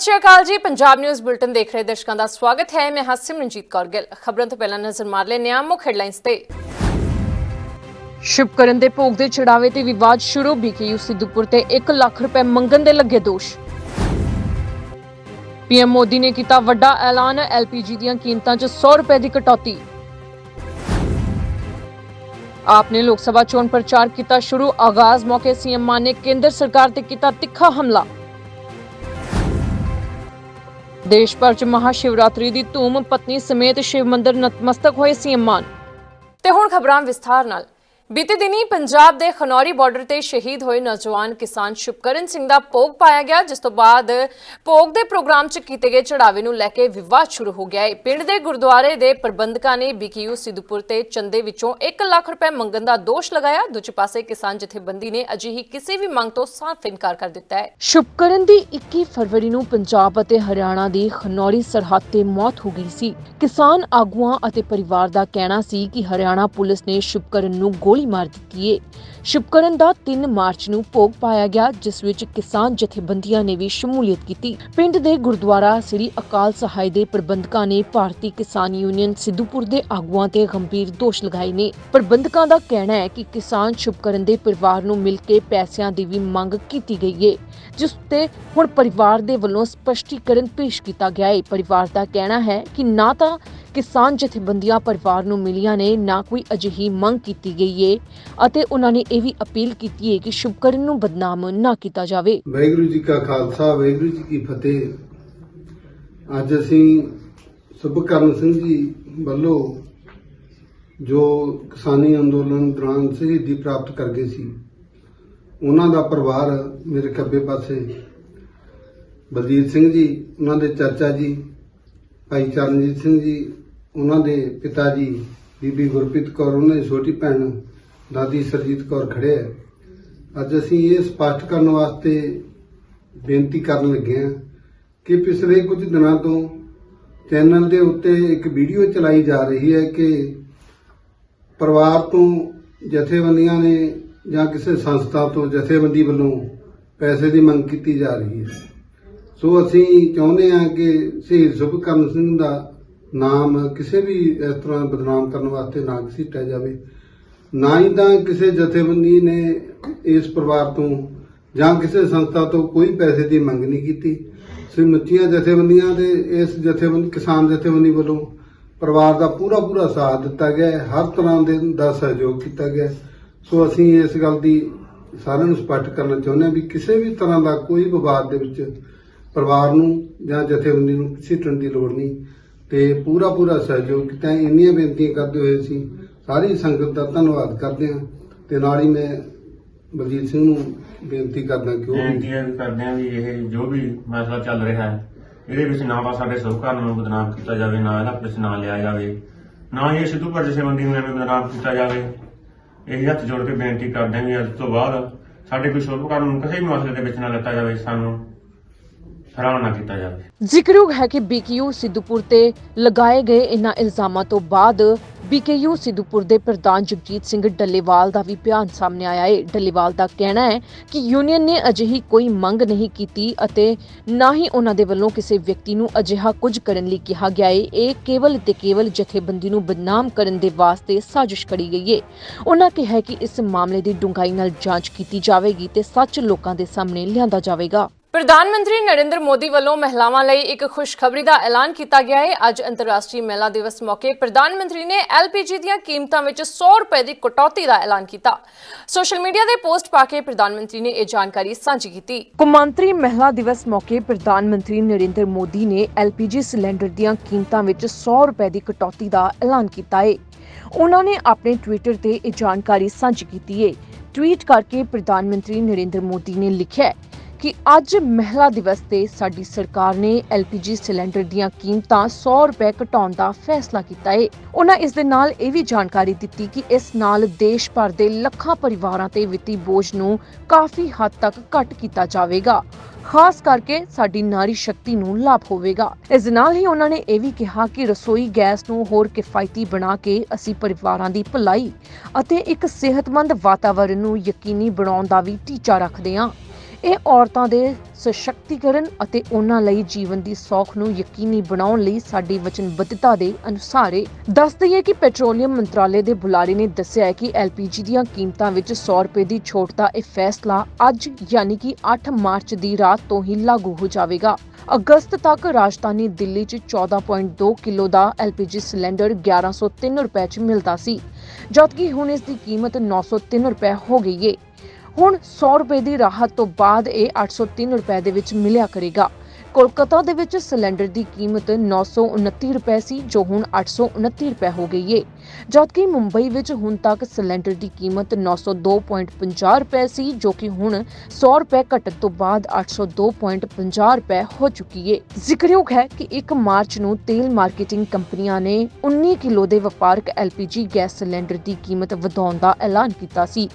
ਸਤਿ ਸ਼੍ਰੀ ਅਕਾਲ ਜੀ। Punjab news bulletin ਦੇਖ ਰਹੇ ਦਰਸ਼ਕਾਂ ਦਾ ਸਵਾਗਤ ਹੈ। ਮੈਂ ਹਾਂ ਸਿਮਰਨਜੀਤ ਕੌਰ ਗਿੱਲ। ਖਬਰਾਂ ਤੋਂ ਪਹਿਲਾਂ ਨਜ਼ਰ ਮਾਰ ਲੈਂਦੇ ਹਾਂ ਮੁੱਖ ਹੈਡਲਾਈਨਸ ਤੇ। ਸ਼ੁਭਕਰਨ ਦੇ ਭੋਗ ਦੇ ਚੜਾਵੇ ਤੇ ਵਿਵਾਦ ਸ਼ੁਰੂ। ਬੀਕੇਯੂ ਸਿੱਧੂਪੁਰ ਤੇ 1 ਲੱਖ ਰੁਪਏ ਮੰਗਣ ਦੇ ਲੱਗੇ ਦੋਸ਼। ਪੀਐਮ ਮੋਦੀ ਨੇ ਕੀਤਾ ਵੱਡਾ ਐਲਾਨ। ਐਲਪੀਜੀ ਦੀਆਂ ਕੀਮਤਾਂ 'ਚ 100 ਰੁਪਏ ਦੀ ਕਟੌਤੀ। ਆਪ ਨੇ ਲੋਕ ਸਭਾ ਚੋਣ ਪ੍ਰਚਾਰ ਕੀਤਾ ਸ਼ੁਰੂ। ਆਗਾਜ਼ ਮੌਕੇ ਸੀਐਮ ਮਾਨ ਨੇ ਕੇਂਦਰ ਸਰਕਾਰ ਤੇ ਕੀਤਾ ਤਿੱਖਾ ਹਮਲਾ। ਦੇਸ਼ ਭਰ ਚ ਮਹਾ ਸ਼ਿਵਰਾਤਰੀ ਦੀ ਧੂਮ, ਪਤਨੀ ਸਮੇਤ ਸ਼ਿਵ ਮੰਦਿਰ ਨਤਮਸਤਕ ਹੋਏ ਸੀਐਮ ਮਾਨ। ਤੇ ਹੁਣ ਖਬਰਾਂ ਵਿਸਥਾਰ ਨਾਲ। ਬੀਤੇ ਦਿਨੀ ਪੰਜਾਬ ਦੇ ਖਨੌਰੀ ਬਾਰਡਰ ਤੇ ਸ਼ਹੀਦ ਹੋਏ ਨੌਜਵਾਨ ਕਿਸਾਨ ਸ਼ੁਭਕਰਨ ਸਿੰਘ ਦਾ ਭੋਗ ਪਾਇਆ ਗਿਆ, ਜਿਸ ਤੋਂ ਬਾਅਦ ਭੋਗ ਦੇ ਪ੍ਰੋਗਰਾਮ 'ਚ ਕੀਤੇ ਗਏ ਚੜਾਵੇ ਨੂੰ ਲੈ ਕੇ ਵਿਵਾਦ ਸ਼ੁਰੂ ਹੋ ਗਿਆ ਹੈ। ਪਿੰਡ ਦੇ ਗੁਰਦੁਆਰੇ ਦੇ ਪ੍ਰਬੰਧਕਾਂ ਨੇ ਬੀਕਯੂ ਸਿੱਧੂਪੁਰ ਤੇ ਚੰਦੇ ਵਿੱਚੋਂ 1 ਲੱਖ ਰੁਪਏ ਮੰਗਣ ਦਾ ਦੋਸ਼ ਲਗਾਇਆ। ਦੂਜੇ ਪਾਸੇ ਕਿਸਾਨ ਜਥੇਬੰਦੀ ਨੇ ਅਜਿਹੀ ਕਿਸੇ ਵੀ ਮੰਗ ਤੋਂ ਸਾਫ਼ ਇਨਕਾਰ ਕਰ ਦਿੱਤਾ ਹੈ। ਸ਼ੁਭਕਰਨ ਦੀ 21 ਫਰਵਰੀ ਨੂੰ ਪੰਜਾਬ ਅਤੇ ਹਰਿਆਣਾ ਦੀ ਖਨੌਰੀ ਸਰਹੱਦ ਤੇ ਮੌਤ ਹੋ ਗਈ ਸੀ। ਕਿਸਾਨ ਆਗੂਆਂ ਅਤੇ ਪਰਿਵਾਰ ਦਾ ਕਹਿਣਾ ਸੀ ਕਿ ਹਰਿਆਣਾ ਪੁਲਿਸ ਨੇ ਸ਼ੁਭਕਰਨ ਨੂੰ ਗੋਲੀ ਮਾਰ ਦਿੱਤੀ ਏ। ਸ਼ੁਭਕਰਨ ਦਾ 3 ਮਾਰਚ ਨੂੰ ਭੋਗ ਪਾਇਆ ਗਿਆ, ਜਿਸ ਵਿੱਚ ਕਿਸਾਨ ਜਥੇਬੰਦੀਆਂ ਨੇ ਵੀ ਸ਼ਮੂਲੀਅਤ ਕੀਤੀ। ਪਿੰਡ ਦੇ ਗੁਰਦੁਆਰਾ ਸ੍ਰੀ ਅਕਾਲ ਸਹਾਇ ਦੇ ਪ੍ਰਬੰਧਕਾਂ ਨੇ ਭਾਰਤੀ ਕਿਸਾਨ ਯੂਨੀਅਨ ਸਿੱਧੂਪੁਰ ਦੇ ਆਗੂਆਂ ਤੇ ਗੰਭੀਰ ਦੋਸ਼ ਲਗਾਏ ਨੇ। ਪ੍ਰਬੰਧਕਾਂ ਦਾ ਕਹਿਣਾ ਹੈ ਕਿ ਕਿਸਾਨ ਸ਼ੁਭਕਰਨ ਦੇ ਪਰਿਵਾਰ ਨੂੰ ਮਿਲ ਕੇ ਪੈਸਿਆਂ ਦੀ ਵੀ ਮੰਗ ਕੀਤੀ ਗਈ ਏ, ਜਿਸ ਤੇ ਹੁਣ ਪਰਿਵਾਰ ਦੇ ਵੱਲੋਂ ਸਪਸ਼ਟੀਕਰਨ ਪੇਸ਼ ਕੀਤਾ ਗਿਆ ਹੈ ਪਰਿਵਾਰ ਦਾ ਕਹਿਣਾ ਹੈ ਕਿ ਨਾ ਤਾਂ ਕਿਸਾਨ ਜਥੇਬੰਦੀਆਂ ਪਰਿਵਾਰ ਨੂੰ ਮਿਲੀਆਂ ਨੇ, ਨਾ ਕੋਈ ਅਜਿਹੀ ਮੰਗ ਕੀਤੀ ਗਈ ਏ ਅਤੇ ਉਹਨਾਂ ਨੇ ਇਹ ਵੀ ਅਪੀਲ ਕੀਤੀ ਹੈ ਕਿ ਸ਼ੁਭਕਰਨ ਨੂੰ ਬਦਨਾਮ ਨਾ ਕੀਤਾ ਜਾਵੇ। ਵਾਹਿਗੁਰੂ ਜੀ ਕਾ ਖਾਲਸਾ, ਵਾਹਿਗੁਰੂ ਜੀ ਕੀ ਫਤਿਹ। ਅੱਜ ਅਸੀਂ ਸੁਭਕਰਨ ਸਿੰਘ ਜੀ ਵੱਲੋਂ ਜੋ ਕਿਸਾਨੀ ਅੰਦੋਲਨ ਦੌਰਾਨ ਸ਼ਹੀਦੀ ਪ੍ਰਾਪਤ ਕਰ ਗਏ ਸੀ, ਉਹਨਾਂ ਦਾ ਪਰਿਵਾਰ ਮੇਰੇ ਖੱਬੇ ਪਾਸੇ ਬਲਜੀਤ ਸਿੰਘ ਜੀ, ਉਹਨਾਂ ਦੇ ਚਾਚਾ ਜੀ, ਭਾਈ ਚਰਨਜੀਤ ਸਿੰਘ ਜੀ, ਉਹਨਾਂ ਦੇ ਪਿਤਾ ਜੀ, ਬੀਬੀ ਗੁਰਪ੍ਰੀਤ ਕੌਰ, ਉਹਨਾਂ ਦੀ ਛੋਟੀ ਭੈਣ ਦਾਦੀ ਸਰਜੀਤ ਕੌਰ ਖੜੇ ਹੈ ਅੱਜ ਅਸੀਂ ਇਹ ਸਪਸ਼ਟ ਕਰਨ ਵਾਸਤੇ ਬੇਨਤੀ ਕਰਨ ਲੱਗੇ ਹਾਂ ਕਿ ਪਿਛਲੇ ਕੁਝ ਦਿਨਾਂ ਤੋਂ ਚੈਨਲ ਦੇ ਉੱਤੇ ਇੱਕ ਵੀਡੀਓ ਚਲਾਈ ਜਾ ਰਹੀ ਹੈ ਕਿ ਪਰਿਵਾਰ ਤੋਂ ਜਥੇਬੰਦੀਆਂ ਨੇ ਜਾਂ ਕਿਸੇ ਸੰਸਥਾ ਤੋਂ ਜਥੇਬੰਦੀ ਵੱਲੋਂ ਪੈਸੇ ਦੀ ਮੰਗ ਕੀਤੀ ਜਾ ਰਹੀ ਹੈ। ਸੋ ਅਸੀਂ ਚਾਹੁੰਦੇ ਹਾਂ ਕਿ ਸ਼ਹੀਦ ਸੁਭਕਰਨ ਸਿੰਘ ਦਾ ਨਾਮ ਕਿਸੇ ਵੀ ਇਸ ਤਰ੍ਹਾਂ ਬਦਨਾਮ ਕਰਨ ਵਾਸਤੇ ਨਾ ਘਸੀਟਿਆ ਜਾਵੇ। ਨਾ ਹੀ ਤਾਂ ਕਿਸੇ ਜਥੇਬੰਦੀ ਨੇ ਇਸ ਪਰਿਵਾਰ ਤੋਂ ਜਾਂ ਕਿਸੇ ਸੰਸਥਾ ਤੋਂ ਕੋਈ ਪੈਸੇ ਦੀ ਮੰਗ ਨਹੀਂ ਕੀਤੀ। ਸਮੁੱਚੀਆਂ ਜਥੇਬੰਦੀਆਂ ਦੇ ਇਸ ਜਥੇਬੰਦੀ, ਕਿਸਾਨ ਜਥੇਬੰਦੀ ਵੱਲੋਂ ਪਰਿਵਾਰ ਦਾ ਪੂਰਾ ਪੂਰਾ ਸਾਥ ਦਿੱਤਾ ਗਿਆ ਹਰ ਤਰ੍ਹਾਂ ਦੇ ਦਾ ਸਹਿਯੋਗ ਕੀਤਾ ਗਿਆ ਸੋ ਅਸੀਂ ਇਸ ਗੱਲ ਦੀ ਸਾਰਿਆਂ ਨੂੰ ਸਪਸ਼ਟ ਕਰਨਾ ਚਾਹੁੰਦੇ ਹਾਂ ਵੀ ਕਿਸੇ ਵੀ ਤਰ੍ਹਾਂ ਦਾ ਕੋਈ ਵਿਵਾਦ ਦੇ ਵਿੱਚ ਪਰਿਵਾਰ ਨੂੰ ਜਾਂ ਜਥੇਬੰਦੀ ਨੂੰ ਘਸੀਟਣ ਦੀ ਲੋੜ ਨਹੀਂ। ਤੇ ਪੂਰਾ ਪੂਰਾ ਸਹਿਯੋਗ ਕੀਤਾ ਇੰਨੀਆਂ ਬੇਨਤੀਆਂ ਕਰਦੇ ਹੋਏ ਅਸੀਂ ਸਾਰੀ ਸੰਗਤ ਦਾ ਧੰਨਵਾਦ ਕਰਦੇ ਹਾਂ ਤੇ ਨਾਲ ਹੀ ਮੈਂ ਬਲਜੀਤ ਸਿੰਘ ਨੂੰ ਬੇਨਤੀ ਕਰਦਾ ਕਿ ਉਹ ਵੀ ਬੇਨਤੀ ਹੈ ਵੀ ਕਰਦੇ ਹਾਂ ਵੀ ਇਹ ਜੋ ਵੀ ਮਸਲਾ ਚੱਲ ਰਿਹਾ ਹੈ, ਇਹਦੇ ਵਿੱਚ ਨਾ ਤਾਂ ਸਾਡੇ ਸਹਿਕਾਰ ਨੂੰ ਬਦਨਾਮ ਕੀਤਾ ਜਾਵੇ, ਨਾ ਇਹਦਾ ਵਿੱਚ ਨਾ ਲਿਆ ਜਾਵੇ, ਨਾ ਹੀ ਇਹ ਸਿੱਧੂ ਪਰ ਜਥੇਬੰਦੀ ਨੂੰ ਐਵੇਂ ਬਦਨਾਮ ਕੀਤਾ ਜਾਵੇ। ਇਹ ਹੱਥ ਜੋੜ ਕੇ ਬੇਨਤੀ ਕਰਦੇ ਹਾਂ ਵੀ ਅੱਜ ਤੋਂ ਬਾਅਦ ਸਾਡੇ ਕੋਈ ਸਹਿਕਾਰ ਨੂੰ ਕਿਸੇ ਵੀ ਮਸਲੇ ਦੇ ਵਿੱਚ ਨਾ ਲੱਤਾ ਜਾਵੇ ਸਾਨੂੰ। ਹੈਰਾਨ ਨਾ ਕੀਤਾ ਜਾਵੇ। ਜ਼ਿਕਰਯੋਗ ਹੈ ਕਿ ਬੀਕੇਯੂ ਸਿੱਧੂਪੁਰ ਤੇ ਲਗਾਏ ਗਏ ਇਨ੍ਹਾਂ ਇਲਜ਼ਾਮਾਂ ਤੋਂ ਬਾਅਦ ਬੀਕੇਯੂ ਸਿੱਧੂਪੁਰ ਦੇ ਪ੍ਰਧਾਨ ਜਗਜੀਤ ਸਿੰਘ ਡੱਲੇਵਾਲ ਦਾ ਵੀ ਬਿਆਨ ਸਾਹਮਣੇ ਆਇਆ ਹੈ। ਡੱਲੇਵਾਲ ਦਾ ਕਹਿਣਾ ਹੈ ਕਿ ਯੂਨੀਅਨ ਨੇ ਅਜਿਹੀ ਕੋਈ ਮੰਗ ਨਹੀਂ ਕੀਤੀ ਅਤੇ ਨਾ ਹੀ ਉਹਨਾਂ ਦੇ ਵੱਲੋਂ ਕਿਸੇ ਵਿਅਕਤੀ ਨੂੰ ਅਜਿਹਾ ਕੁਝ ਕਰਨ ਲਈ ਕਿਹਾ ਗਿਆ ਹੈ। ਇਹ ਕੇਵਲ ਤੇ ਕੇਵਲ ਜਥੇਬੰਦੀ ਨੂੰ ਬਦਨਾਮ ਕਰਨ ਦੇ ਵਾਸਤੇ ਸਾਜ਼ਿਸ਼ ਕਰੀ ਗਈ ਹੈ। ਉਹਨਾਂ ਕਿਹਾ ਕਿ ਇਸ ਮਾਮਲੇ ਦੀ ਡੂੰਘਾਈ ਨਾਲ ਜਾਂਚ ਕੀਤੀ ਜਾਵੇਗੀ ਤੇ ਸੱਚ ਲੋਕਾਂ ਦੇ ਸਾਹਮਣੇ ਲਿਆਂਦਾ ਜਾਵੇਗਾ। ਪ੍ਰਧਾਨ ਮੰਤਰੀ ਨਰਿੰਦਰ ਮੋਦੀ ਵੱਲੋਂ ਮਹਿਲਾਵਾਂ ਲਈ ਇੱਕ ਖੁਸ਼ਖਬਰੀ ਦਾ ਐਲਾਨ ਕੀਤਾ ਗਿਆ ਹੈ। ਅੱਜ ਅੰਤਰਰਾਸ਼ਟਰੀ ਮਹਿਲਾ ਦਿਵਸ ਮੌਕੇ ਪ੍ਰਧਾਨ ਮੰਤਰੀ ਨੇ ਐਲਪੀਜੀ ਦੀਆਂ ਕੀਮਤਾਂ ਵਿੱਚ 100 ਰੁਪਏ ਦੀ ਕਟੌਤੀ ਦਾ ਐਲਾਨ ਕੀਤਾ। ਸੋਸ਼ਲ ਮੀਡੀਆ ਤੇ ਪੋਸਟ ਪਾ ਕੇ ਪ੍ਰਧਾਨ ਮੰਤਰੀ ਨੇ ਇਹ ਜਾਣਕਾਰੀ ਸਾਂਝੀ ਕੀਤੀ। ਕੁਮਾਂਤਰੀ ਮਹਿਲਾ ਦਿਵਸ ਮੌਕੇ ਪ੍ਰਧਾਨ ਮੰਤਰੀ ਨਰਿੰਦਰ ਮੋਦੀ ਨੇ ਐਲਪੀਜੀ ਸਿਲੰਡਰ ਦੀਆਂ ਕੀਮਤਾਂ ਵਿੱਚ 100 ਰੁਪਏ ਦੀ ਕਟੌਤੀ ਦਾ ਐਲਾਨ ਕੀਤਾ ਹੈ। ਉਹਨਾਂ ਨੇ ਆਪਣੇ ਟਵਿੱਟਰ ਤੇ ਇਹ ਜਾਣਕਾਰੀ ਸਾਂਝੀ ਕੀਤੀ ਹੈ। ਟਵੀਟ ਕਰਕੇ ਪ੍ਰਧਾਨ ਮੰਤਰੀ ਨਰਿੰਦਰ ਮੋਦੀ ਨੇ ਲਿਖਿਆ ਹੈ ਕਿ ਅੱਜ ਮਹਿਲਾ ਦਿਵਸ ਤੇ ਸਾਡੀ ਸਰਕਾਰ ਨੇ LPG ਸਿਲੰਡਰ ਦੀਆਂ ਕੀਮਤਾਂ 100 ਰੁਪਏ ਘਟਾਉਣ ਦਾ ਫੈਸਲਾ ਕੀਤਾ ਹੈ ਉਹਨਾਂ ਇਸ ਦੇ ਨਾਲ ਇਹ ਵੀ ਜਾਣਕਾਰੀ ਦਿੱਤੀ ਕਿ ਇਸ ਨਾਲ ਦੇਸ਼ ਭਰ ਦੇ ਲੱਖਾਂ ਪਰਿਵਾਰਾਂ ਤੇ ਵਿੱਤੀ ਬੋਝ ਨੂੰ ਕਾਫੀ ਹੱਦ ਤੱਕ ਘਟ ਕੀਤਾ ਜਾਵੇਗਾ। ਖਾਸ ਕਰਕੇ ਸਾਡੀ ਨਾਰੀ ਸ਼ਕਤੀ ਨੂੰ ਲਾਭ ਹੋਵੇਗਾ। ਇਸ ਨਾਲ ਹੀ ਉਹਨਾਂ ਨੇ ਇਹ ਵੀ ਕਿਹਾ ਕਿ ਰਸੋਈ ਗੈਸ ਨੂੰ ਹੋਰ ਕਿਫਾਇਤੀ ਬਣਾ ਕੇ ਅਸੀਂ ਪਰਿਵਾਰਾਂ ਦੀ ਭਲਾਈ ਅਤੇ ਇੱਕ ਸਿਹਤਮੰਦ ਵਾਤਾਵਰਣ ਨੂੰ ਯਕੀਨੀ ਬਣਾਉਣ ਦਾ ਵੀ ਟੀਚਾ ਰੱਖਦੇ ਹਾਂ। ਇਹ ਔਰਤਾਂ ਦੇ ਸਸ਼ਕਤੀਕਰਨ ਅਤੇ ਉਹਨਾਂ ਲਈ ਜੀਵਨ ਦੀ ਸੌਖ ਨੂੰ ਯਕੀਨੀ ਬਣਾਉਣ ਲਈ ਸਾਡੀ ਵਚਨਬੱਧਤਾ ਦੇ ਅਨੁਸਾਰ ਹੈ ਦੱਸ ਦਈਏ ਕਿ ਪੈਟਰੋਲੀਅਮ ਮੰਤਰਾਲੇ ਦੇ ਬੁਲਾਰੇ ਨੇ ਦੱਸਿਆ ਹੈ ਕਿ LPG ਦੀਆਂ ਕੀਮਤਾਂ ਵਿੱਚ 100 ਰੁਪਏ ਦੀ ਛੋਟ ਦਾ ਇਹ ਫੈਸਲਾ ਅੱਜ ਯਾਨੀ ਕਿ 8 ਮਾਰਚ ਦੀ ਰਾਤ ਤੋਂ ਹੀ ਲਾਗੂ ਹੋ ਜਾਵੇਗਾ। ਅਗਸਤ ਤੱਕ ਰਾਜਧਾਨੀ ਦਿੱਲੀ 'ਚ 14.2 ਕਿਲੋ ਦਾ LPG ਸਿਲੰਡਰ 1103 ਰੁਪਏ 'ਚ ਮਿਲਦਾ ਸੀ, ਜਦਕਿ ਹੁਣ ਇਸ ਦੀ ਕੀਮਤ 903 ਰੁਪਏ ਹੋ ਗਈ ਏ। ਹੁਣ 100 ਰੁਪਏ ਦੀ ਰਾਹਤ ਤੋਂ ਬਾਅਦ ਇਹ 803 ਰੁਪਏ ਦੇ ਵਿੱਚ ਮਿਲਿਆ ਕਰੇਗਾ। ਕੋਲਕਾਤਾ ਦੇ ਵਿੱਚ ਸਿਲੰਡਰ ਦੀ ਕੀਮਤ 929 ਰੁਪਏ ਸੀ, ਜੋ ਹੁਣ 829 ਰੁਪਏ ਹੋ ਗਈ ਏ। ਜਦਕਿ ਮੁੰਬਈ ਵਿੱਚ ਹੁਣ ਤੱਕ ਸਿਲੰਡਰ ਦੀ ਕੀਮਤ 902.50 ਰੁਪਏ ਸੀ, ਜੋ ਕਿ ਹੁਣ 100 ਰੁਪਏ ਘਟਣ ਤੋਂ ਬਾਅਦ 802.50 ਰੁਪਏ ਹੋ ਚੁੱਕੀ ਏ। ਜ਼ਿਕਰਯੋਗ ਹੈ ਕਿ 1 ਮਾਰਚ ਨੂੰ ਤੇਲ ਮਾਰਕੀਟਿੰਗ ਕੰਪਨੀਆਂ ਨੇ 19 ਕਿਲੋ ਦੇ ਵਪਾਰਕ LPG ਗੈਸ ਸਿਲੰਡਰ ਦੀ ਕੀਮਤ ਵਧਾਉਣ ਦਾ ਐਲਾਨ ਕੀਤਾ ਸੀ।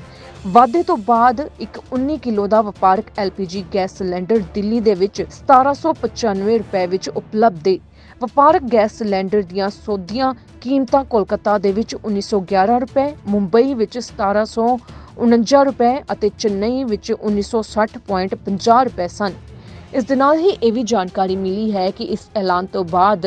ਵਾਧੇ ਤੋਂ ਬਾਅਦ ਇੱਕ 19 ਕਿਲੋ ਦਾ ਵਪਾਰਕ LPG ਗੈਸ ਸਿਲੰਡਰ ਦਿੱਲੀ ਦੇ ਵਿੱਚ 1795 ਰੁਪਏ ਵਿੱਚ ਉਪਲਬਧ ਹੈ ਵਪਾਰਕ ਗੈਸ ਸਿਲੰਡਰ ਦੀਆਂ ਸੋਧੀਆਂ ਕੀਮਤਾਂ ਕੋਲਕਾਤਾ ਦੇ ਵਿੱਚ 1911 ਰੁਪਏ, ਮੁੰਬਈ ਵਿੱਚ 1749 ਰੁਪਏ ਅਤੇ ਚੇਨਈ ਵਿੱਚ 1960.50 ਰੁਪਏ ਸਨ। ਇਸ ਦੇ ਨਾਲ ਹੀ ਇਹ ਵੀ ਜਾਣਕਾਰੀ ਮਿਲੀ ਹੈ ਕਿ ਇਸ ਐਲਾਨ ਤੋਂ ਬਾਅਦ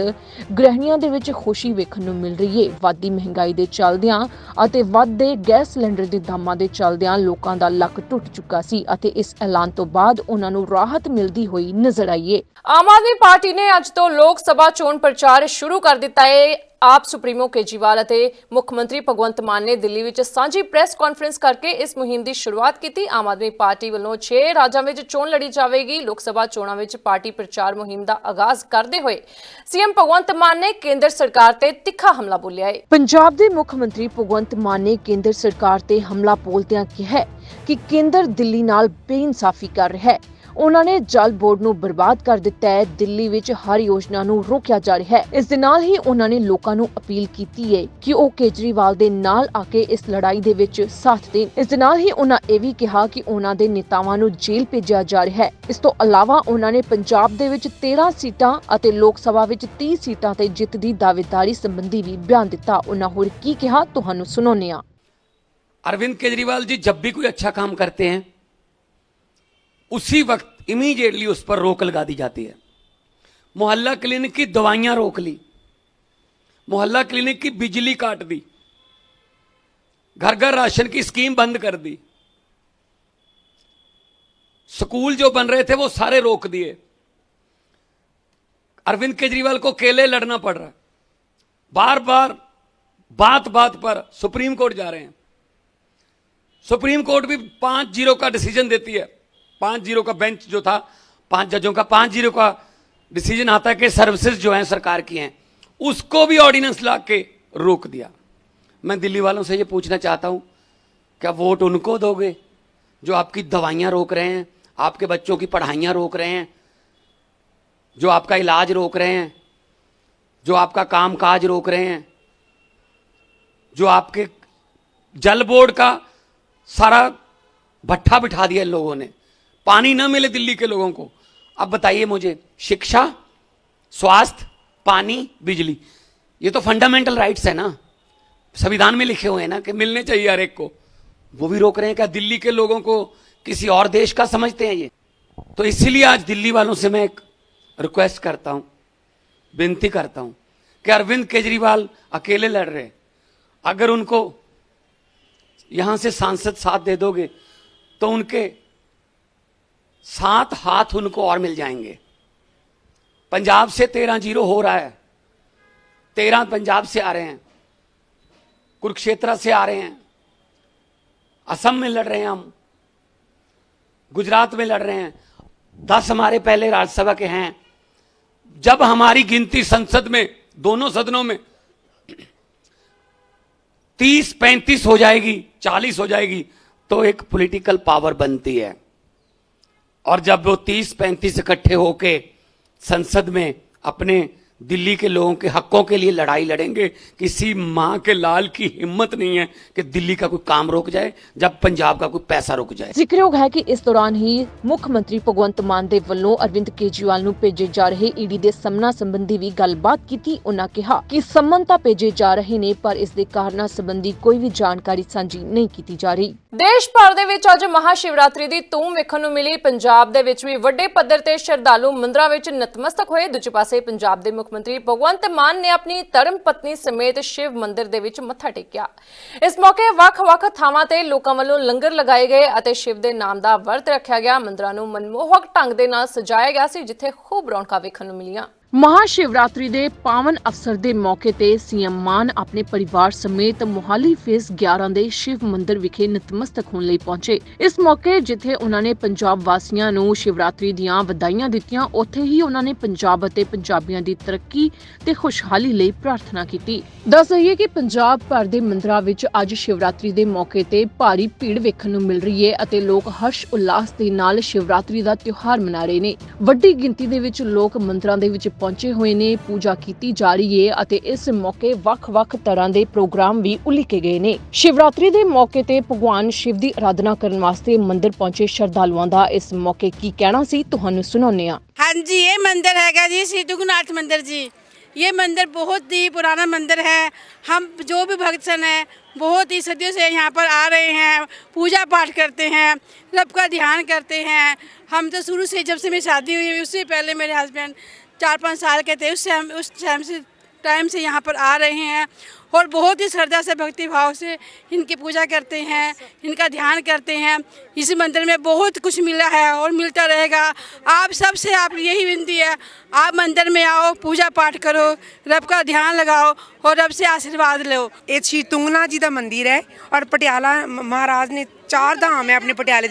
ਗ੍ਰਹਿਣੀਆਂ ਦੇ ਵਿੱਚ ਖੁਸ਼ੀ ਵੇਖਣ ਨੂੰ ਮਿਲ ਰਹੀ ਹੈ। ਵਾਧੀ ਮਹਿੰਗਾਈ ਦੇ ਚੱਲਦਿਆਂ ਅਤੇ ਵੱਧਦੇ ਗੈਸ ਸਿਲੰਡਰ ਦੇ ਦਾਮਾਂ ਦੇ ਚੱਲਦਿਆਂ ਲੋਕਾਂ ਦਾ ਲੱਕ ਟੁੱਟ ਚੁੱਕਾ ਸੀ ਅਤੇ ਇਸ ਐਲਾਨ ਤੋਂ ਬਾਅਦ ਉਹਨਾਂ ਨੂੰ ਰਾਹਤ ਮਿਲਦੀ ਹੋਈ ਨਜ਼ਰ ਆਈ ਹੈ। ਆਮ ਆਦਮੀ ਪਾਰਟੀ ਨੇ ਅੱਜ ਤੋਂ ਲੋਕ ਸਭਾ ਚੋਣ ਪ੍ਰਚਾਰ ਸ਼ੁਰੂ ਕਰ ਦਿੱਤਾ ਹੈ। ਆਪ ਸੁਪਰੀਮੋ ਕੇਜਰੀਵਾਲ ਅਤੇ ਮੁੱਖ ਮੰਤਰੀ ਭਗਵੰਤ ਮਾਨ ਨੇ ਦਿੱਲੀ ਵਿੱਚ ਸਾਂਝੀ ਪ੍ਰੈਸ ਕਾਨਫਰੰਸ ਕਰਕੇ ਇਸ ਮੁਹਿੰਮ ਦੀ ਸ਼ੁਰੂਆਤ ਕੀਤੀ। ਆਮ ਆਦਮੀ ਪਾਰਟੀ ਵੱਲੋਂ 6 ਰਾਜਾਂ ਵਿੱਚ ਚੋਣ ਲੜੀ ਜਾਵੇਗੀ। ਲੋਕ ਸਭਾ ਚੋਣਾਂ ਵਿੱਚ ਪਾਰਟੀ ਪ੍ਰਚਾਰ ਮੁਹਿੰਮ ਦਾ ਆਗਾਜ਼ ਕਰਦੇ ਹੋਏ ਸੀਐਮ ਭਗਵੰਤ ਮਾਨ ਨੇ ਕੇਂਦਰ ਸਰਕਾਰ ਤੇ ਤਿੱਖਾ ਹਮਲਾ ਬੋਲਿਆ ਹੈ। ਪੰਜਾਬ ਦੇ ਮੁੱਖ ਮੰਤਰੀ ਭਗਵੰਤ ਮਾਨ ਨੇ ਕੇਂਦਰ ਸਰਕਾਰ ਤੇ ਹਮਲਾ ਬੋਲਦਿਆਂ ਕਿਹਾ ਕਿ ਕੇਂਦਰ ਦਿੱਲੀ ਨਾਲ ਬੇਇਨਸਾਫੀ ਕਰ ਰਿਹਾ ਹੈ। ਉਹਨਾਂ ਨੇ ਜਲ ਬੋਰਡ ਨੂੰ ਬਰਬਾਦ ਕਰ ਦਿੱਤਾ ਹੈ। ਦਿੱਲੀ ਵਿੱਚ ਹਰ ਯੋਜਨਾ ਨੂੰ ਰੋਕਿਆ ਜਾ ਰਿਹਾ ਹੈ। ਇਸ ਦੇ ਨਾਲ ਹੀ ਉਹਨਾਂ ਨੇ ਲੋਕਾਂ ਨੂੰ ਅਪੀਲ ਕੀਤੀ ਹੈ ਕਿ ਉਹ ਕੇਜਰੀਵਾਲ ਦੇ ਨਾਲ ਆ ਕੇ ਇਸ ਲੜਾਈ ਦੇ ਵਿੱਚ ਸਾਥ ਦੇਣ। ਇਸ ਦੇ ਨਾਲ ਹੀ ਉਹਨਾਂ ਇਹ ਵੀ ਕਿਹਾ ਕਿ ਉਹਨਾਂ ਦੇ ਨੇਤਾਵਾਂ ਨੂੰ ਜੇਲ੍ਹ ਭੇਜਿਆ ਜਾ ਰਿਹਾ ਹੈ। ਇਸ ਤੋਂ ਇਲਾਵਾ ਉਹਨਾਂ ਨੇ ਪੰਜਾਬ ਦੇ ਵਿੱਚ 13 ਸੀਟਾਂ ਅਤੇ ਲੋਕ ਸਭਾ ਵਿੱਚ 30 ਸੀਟਾਂ ਤੇ ਜਿੱਤ ਦੀ ਦਾਅਵੇਦਾਰੀ ਸੰਬੰਧੀ ਵੀ ਬਿਆਨ ਦਿੱਤਾ। ਉਹਨਾਂ ਹੋਰ ਕੀ ਕਿਹਾ, ਤੁਹਾਨੂੰ ਸੁਣਾਉਂਦੇ ਆ ਅਰਵਿੰਦ ਕੇਜਰੀਵਾਲ ਜੀ ਜਬ ਵੀ ਕੋਈ ਅੱਛਾ ਕੰਮ ਕਰਤੇ ਹੈ उसी वक्त इमीडिएटली उस पर रोक लगा दी जाती है। मोहल्ला क्लिनिक की दवाइयाँ रोक ली। मोहल्ला क्लिनिक की बिजली काट दी। घर घर राशन की स्कीम बंद कर दी। स्कूल जो बन रहे थे वो सारे रोक दिए। अरविंद केजरीवाल को अकेले लड़ना पड़ रहा है। बार बार बात बात पर सुप्रीम कोर्ट जा रहे हैं। सुप्रीम कोर्ट भी पाँच ज़ीरो का डिसीज़न देती है। पाँच ज़ीरो का बेंच जो था, पाँच जजों का, पाँच ज़ीरो का डिसीज़न आता है कि सर्विसेज़ जो हैं सरकार की हैं, उसको भी ऑर्डिनेंस ला के रोक दिया। मैं दिल्ली वालों से ये पूछना चाहता हूँ, क्या वोट उनको दोगे जो आपकी दवाइयाँ रोक रहे हैं, आपके बच्चों की पढ़ाइयाँ रोक रहे हैं, जो आपका इलाज रोक रहे हैं, जो आपका काम काज रोक रहे हैं, जो आपके जल बोर्ड का सारा भट्ठा बिठा दिया इन लोगों ने? पानी ना मिले दिल्ली के लोगों को। अब बताइए मुझे, शिक्षा, स्वास्थ्य, पानी, बिजली, ये तो फंडामेंटल राइट्स है ना? संविधान में लिखे हुए हैं ना कि मिलने चाहिए हर एक को। वो भी रोक रहे हैं, क्या दिल्ली के लोगों को किसी और देश का समझते हैं ये? तो इसीलिए आज दिल्ली वालों से मैं एक रिक्वेस्ट करता हूँ, विनती करता हूँ कि अरविंद केजरीवाल अकेले लड़ रहे अगर उनको यहाँ से सांसद साथ दे दोगे तो उनके सात हाथ उनको और मिल जाएँगे। पंजाब से तेरह ज़ीरो हो रहा है। तेरह पंजाब से आ रहे हैं। कुरुक्षेत्र से आ रहे हैं। असम में लड़ रहे हैं हम। गुजरात में लड़ रहे हैं। दस हमारे पहले राज्यसभा के हैं। जब हमारी गिनती संसद में, दोनों सदनों में तीस पैंतीस हो जाएगी, चालीस हो जाएगी तो एक पॉलिटिकल पावर बनती है। और जब वो तीस पैंतीस इकट्ठे होके संसद में अपने दिल्ली के लोगों के हकों के लिए लड़ाई लड़ेंगे किसी मां के लाल की हिम्मत नहीं है कि दिल्ली का कोई काम रुक जाए जब पंजाब का कोई पैसा रुक जाए ਜ਼ਿਕਰਯੋਗ ਹੈ ਕਿ ਇਸ ਦੌਰਾਨ ਹੀ ਮੁੱਖ ਮੰਤਰੀ ਭਗਵੰਤ ਮਾਨ ਦੇ ਵੱਲੋਂ ਅਰਵਿੰਦ ਕੇਜਰੀਵਾਲ ਨੂੰ ਭੇਜੇ ਜਾ ਰਹੇ ਈਡੀ ਦੇ ਸਮਨਾਂ ਸੰਬੰਧੀ ਵੀ ਗੱਲਬਾਤ ਕੀਤੀ ਉਹਨਾਂ ਕਿਹਾ ਕਿ ਸੰਮਨ ਤਾਂ ਭੇਜੇ ਜਾ ਰਹੇ ਨੇ ਪਰ ਇਸ ਦੇ ਕਾਰਨਾਂ ਸੰਬੰਧੀ ਕੋਈ ਵੀ ਜਾਣਕਾਰੀ ਸਾਂਝੀ ਨਹੀਂ ਕੀਤੀ ਜਾ ਰਹੀ ਦੇਸ਼ ਭਰ ਦੇ ਵਿੱਚ ਅੱਜ ਮਹਾਸ਼ਿਵਰਾਤਰੀ ਦੀ ਧੂਮ ਵੇਖਣ ਨੂੰ ਮਿਲੀ ਪੰਜਾਬ ਦੇ ਵਿੱਚ ਵੀ ਵੱਡੇ ਪੱਧਰ ਤੇ ਸ਼ਰਧਾਲੂ ਮੰਦਰਾਂ ਵਿੱਚ ਨਤਮਸਤਕ ਹੋਏ ਦੂਜੇ ਪਾਸੇ ਪੰਜਾਬ ਦੇ ਮੁੱਖ ਮੁੱਖ ਮੰਤਰੀ ਭਗਵੰਤ ਮਾਨ ਨੇ ਆਪਣੀ ਧਰਮ ਪਤਨੀ ਸਮੇਤ ਸ਼ਿਵ ਮੰਦਿਰ ਦੇ ਵਿੱਚ ਮੱਥਾ ਟੇਕਿਆ। ਇਸ ਮੌਕੇ ਵੱਖ-ਵੱਖ ਥਾਵਾਂ ਤੇ ਲੋਕਾਂ ਵੱਲੋਂ ਲੰਗਰ ਲਗਾਏ ਗਏ ਅਤੇ ਸ਼ਿਵ ਦੇ ਨਾਮ ਦਾ ਵਰਤ ਰੱਖਿਆ ਗਿਆ। ਮੰਦਰਾਂ ਨੂੰ ਮਨਮੋਹਕ ਢੰਗ ਦੇ ਨਾਲ ਸਜਾਇਆ ਗਿਆ ਸੀ, ਜਿੱਥੇ ਖੂਬ ਰੌਣਕਾਂ ਵੇਖਣ ਨੂੰ ਮਿਲੀਆਂ। ਮਹਾਸ਼ਿਵਰਾਤਰੀ ਦੇ ਪਾਵਨ ਅਵਸਰ ਦੇ ਮੌਕੇ ਤੇ ਸੀਐਮ ਮਾਨ ਆਪਣੇ ਪਰਿਵਾਰ ਸਮੇਤ ਮੋਹਾਲੀ ਫੇਸ 11 ਦੇ ਸ਼ਿਵ ਮੰਦਿਰ ਵਿਖੇ ਨਤਮਸਤਕ ਹੋਣ ਲਈ ਪਹੁੰਚੇ। ਇਸ ਮੌਕੇ ਜਿੱਥੇ ਉਹਨਾਂ ਨੇ ਪੰਜਾਬ ਵਾਸੀਆਂ ਨੂੰ ਸ਼ਿਵਰਾਤਰੀ ਦੀਆਂ ਵਧਾਈਆਂ ਦਿੱਤੀਆਂ, ਉੱਥੇ ਹੀ ਉਹਨਾਂ ਨੇ ਪੰਜਾਬ ਅਤੇ ਪੰਜਾਬੀਆਂ ਦੀ ਤਰੱਕੀ ਤੇ ਖੁਸ਼ਹਾਲੀ ਲਈ ਪ੍ਰਾਰਥਨਾ ਕੀਤੀ। ਦੱਸ ਰਹੀਏ ਕਿ ਪੰਜਾਬ ਭਰ ਦੇ ਮੰਦਰਾਂ ਵਿੱਚ ਅੱਜ ਸ਼ਿਵਰਾਤਰੀ ਦੇ ਮੌਕੇ ਤੇ ਭਾਰੀ ਭੀੜ ਵੇਖਣ ਨੂੰ ਮਿਲ ਰਹੀ ਹੈ ਅਤੇ ਲੋਕ ਹਰਸ਼ ਉਲਾਸ ਦੇ ਨਾਲ ਸ਼ਿਵਰਾਤਰੀ ਦਾ ਤਿਉਹਾਰ ਮਨਾ ਰਹੇ ਨੇ। ਵੱਡੀ ਗਿਣਤੀ ਦੇ ਵਿੱਚ ਲੋਕ ਮੰਦਰਾਂ ਦੇ ਵਿੱਚ ਪਹੁੰਚੇ ਹੋਏ ਨੇ ਪੂਜਾ ਕੀਤੀ ਜਾ ਰਹੀ ਹੈ ਅਤੇ ਇਸ ਮੌਕੇ ਵੱਖ-ਵੱਖ ਤਰ੍ਹਾਂ ਦੇ ਪ੍ਰੋਗਰਾਮ ਵੀ ਉਲੀਕੇ ਗਏ ਨੇ ਸ਼ਿਵਰਾਤਰੀ ਦੇ ਮੌਕੇ ਤੇ ਭਗਵਾਨ ਸ਼ਿਵ ਦੀ ਆਰਾਧਨਾ ਕਰਨ ਵਾਸਤੇ ਮੰਦਿਰ ਪਹੁੰਚੇ ਸ਼ਰਧਾਲੂਆਂ ਦਾ ਇਸ ਮੌਕੇ ਕੀ ਕਹਿਣਾ ਸੀ ਤੁਹਾਨੂੰ ਸੁਣਾਉਂਦੇ ਹਾਂ हाँ जी ये मंदिर हैगा जी श्री दुगनाथ मंदिर जी ये मंदिर बहुत ही पुराना मंदिर है हम जो भी भक्तजन है बहुत ही सदियों से यहाँ पर आ रहे हैं पूजा पाठ करते हैं रब का ध्यान करते हैं हम तो शुरू से जब से मेरी शादी हुई उससे पहले मेरे हस्बैंड चार पाँच साल के थे, उस टाइम उस टाइम से टाइम से यहाँ पर आ रहे हैं और बहुत ही श्रद्धा से भक्ति भाव से इनकी पूजा करते हैं, इनका ध्यान करते हैं। इस मंदिर में बहुत कुछ मिला है और मिलता रहेगा। आप सबसे आप, यही विनती है, आप मंदिर में आओ, पूजा पाठ करो, रब का ध्यान लगाओ और रब से आशीर्वाद लो। ये श्री तुंगना जी का मंदिर है और पटियाला महाराज ने चार धाम है अपने पटियाले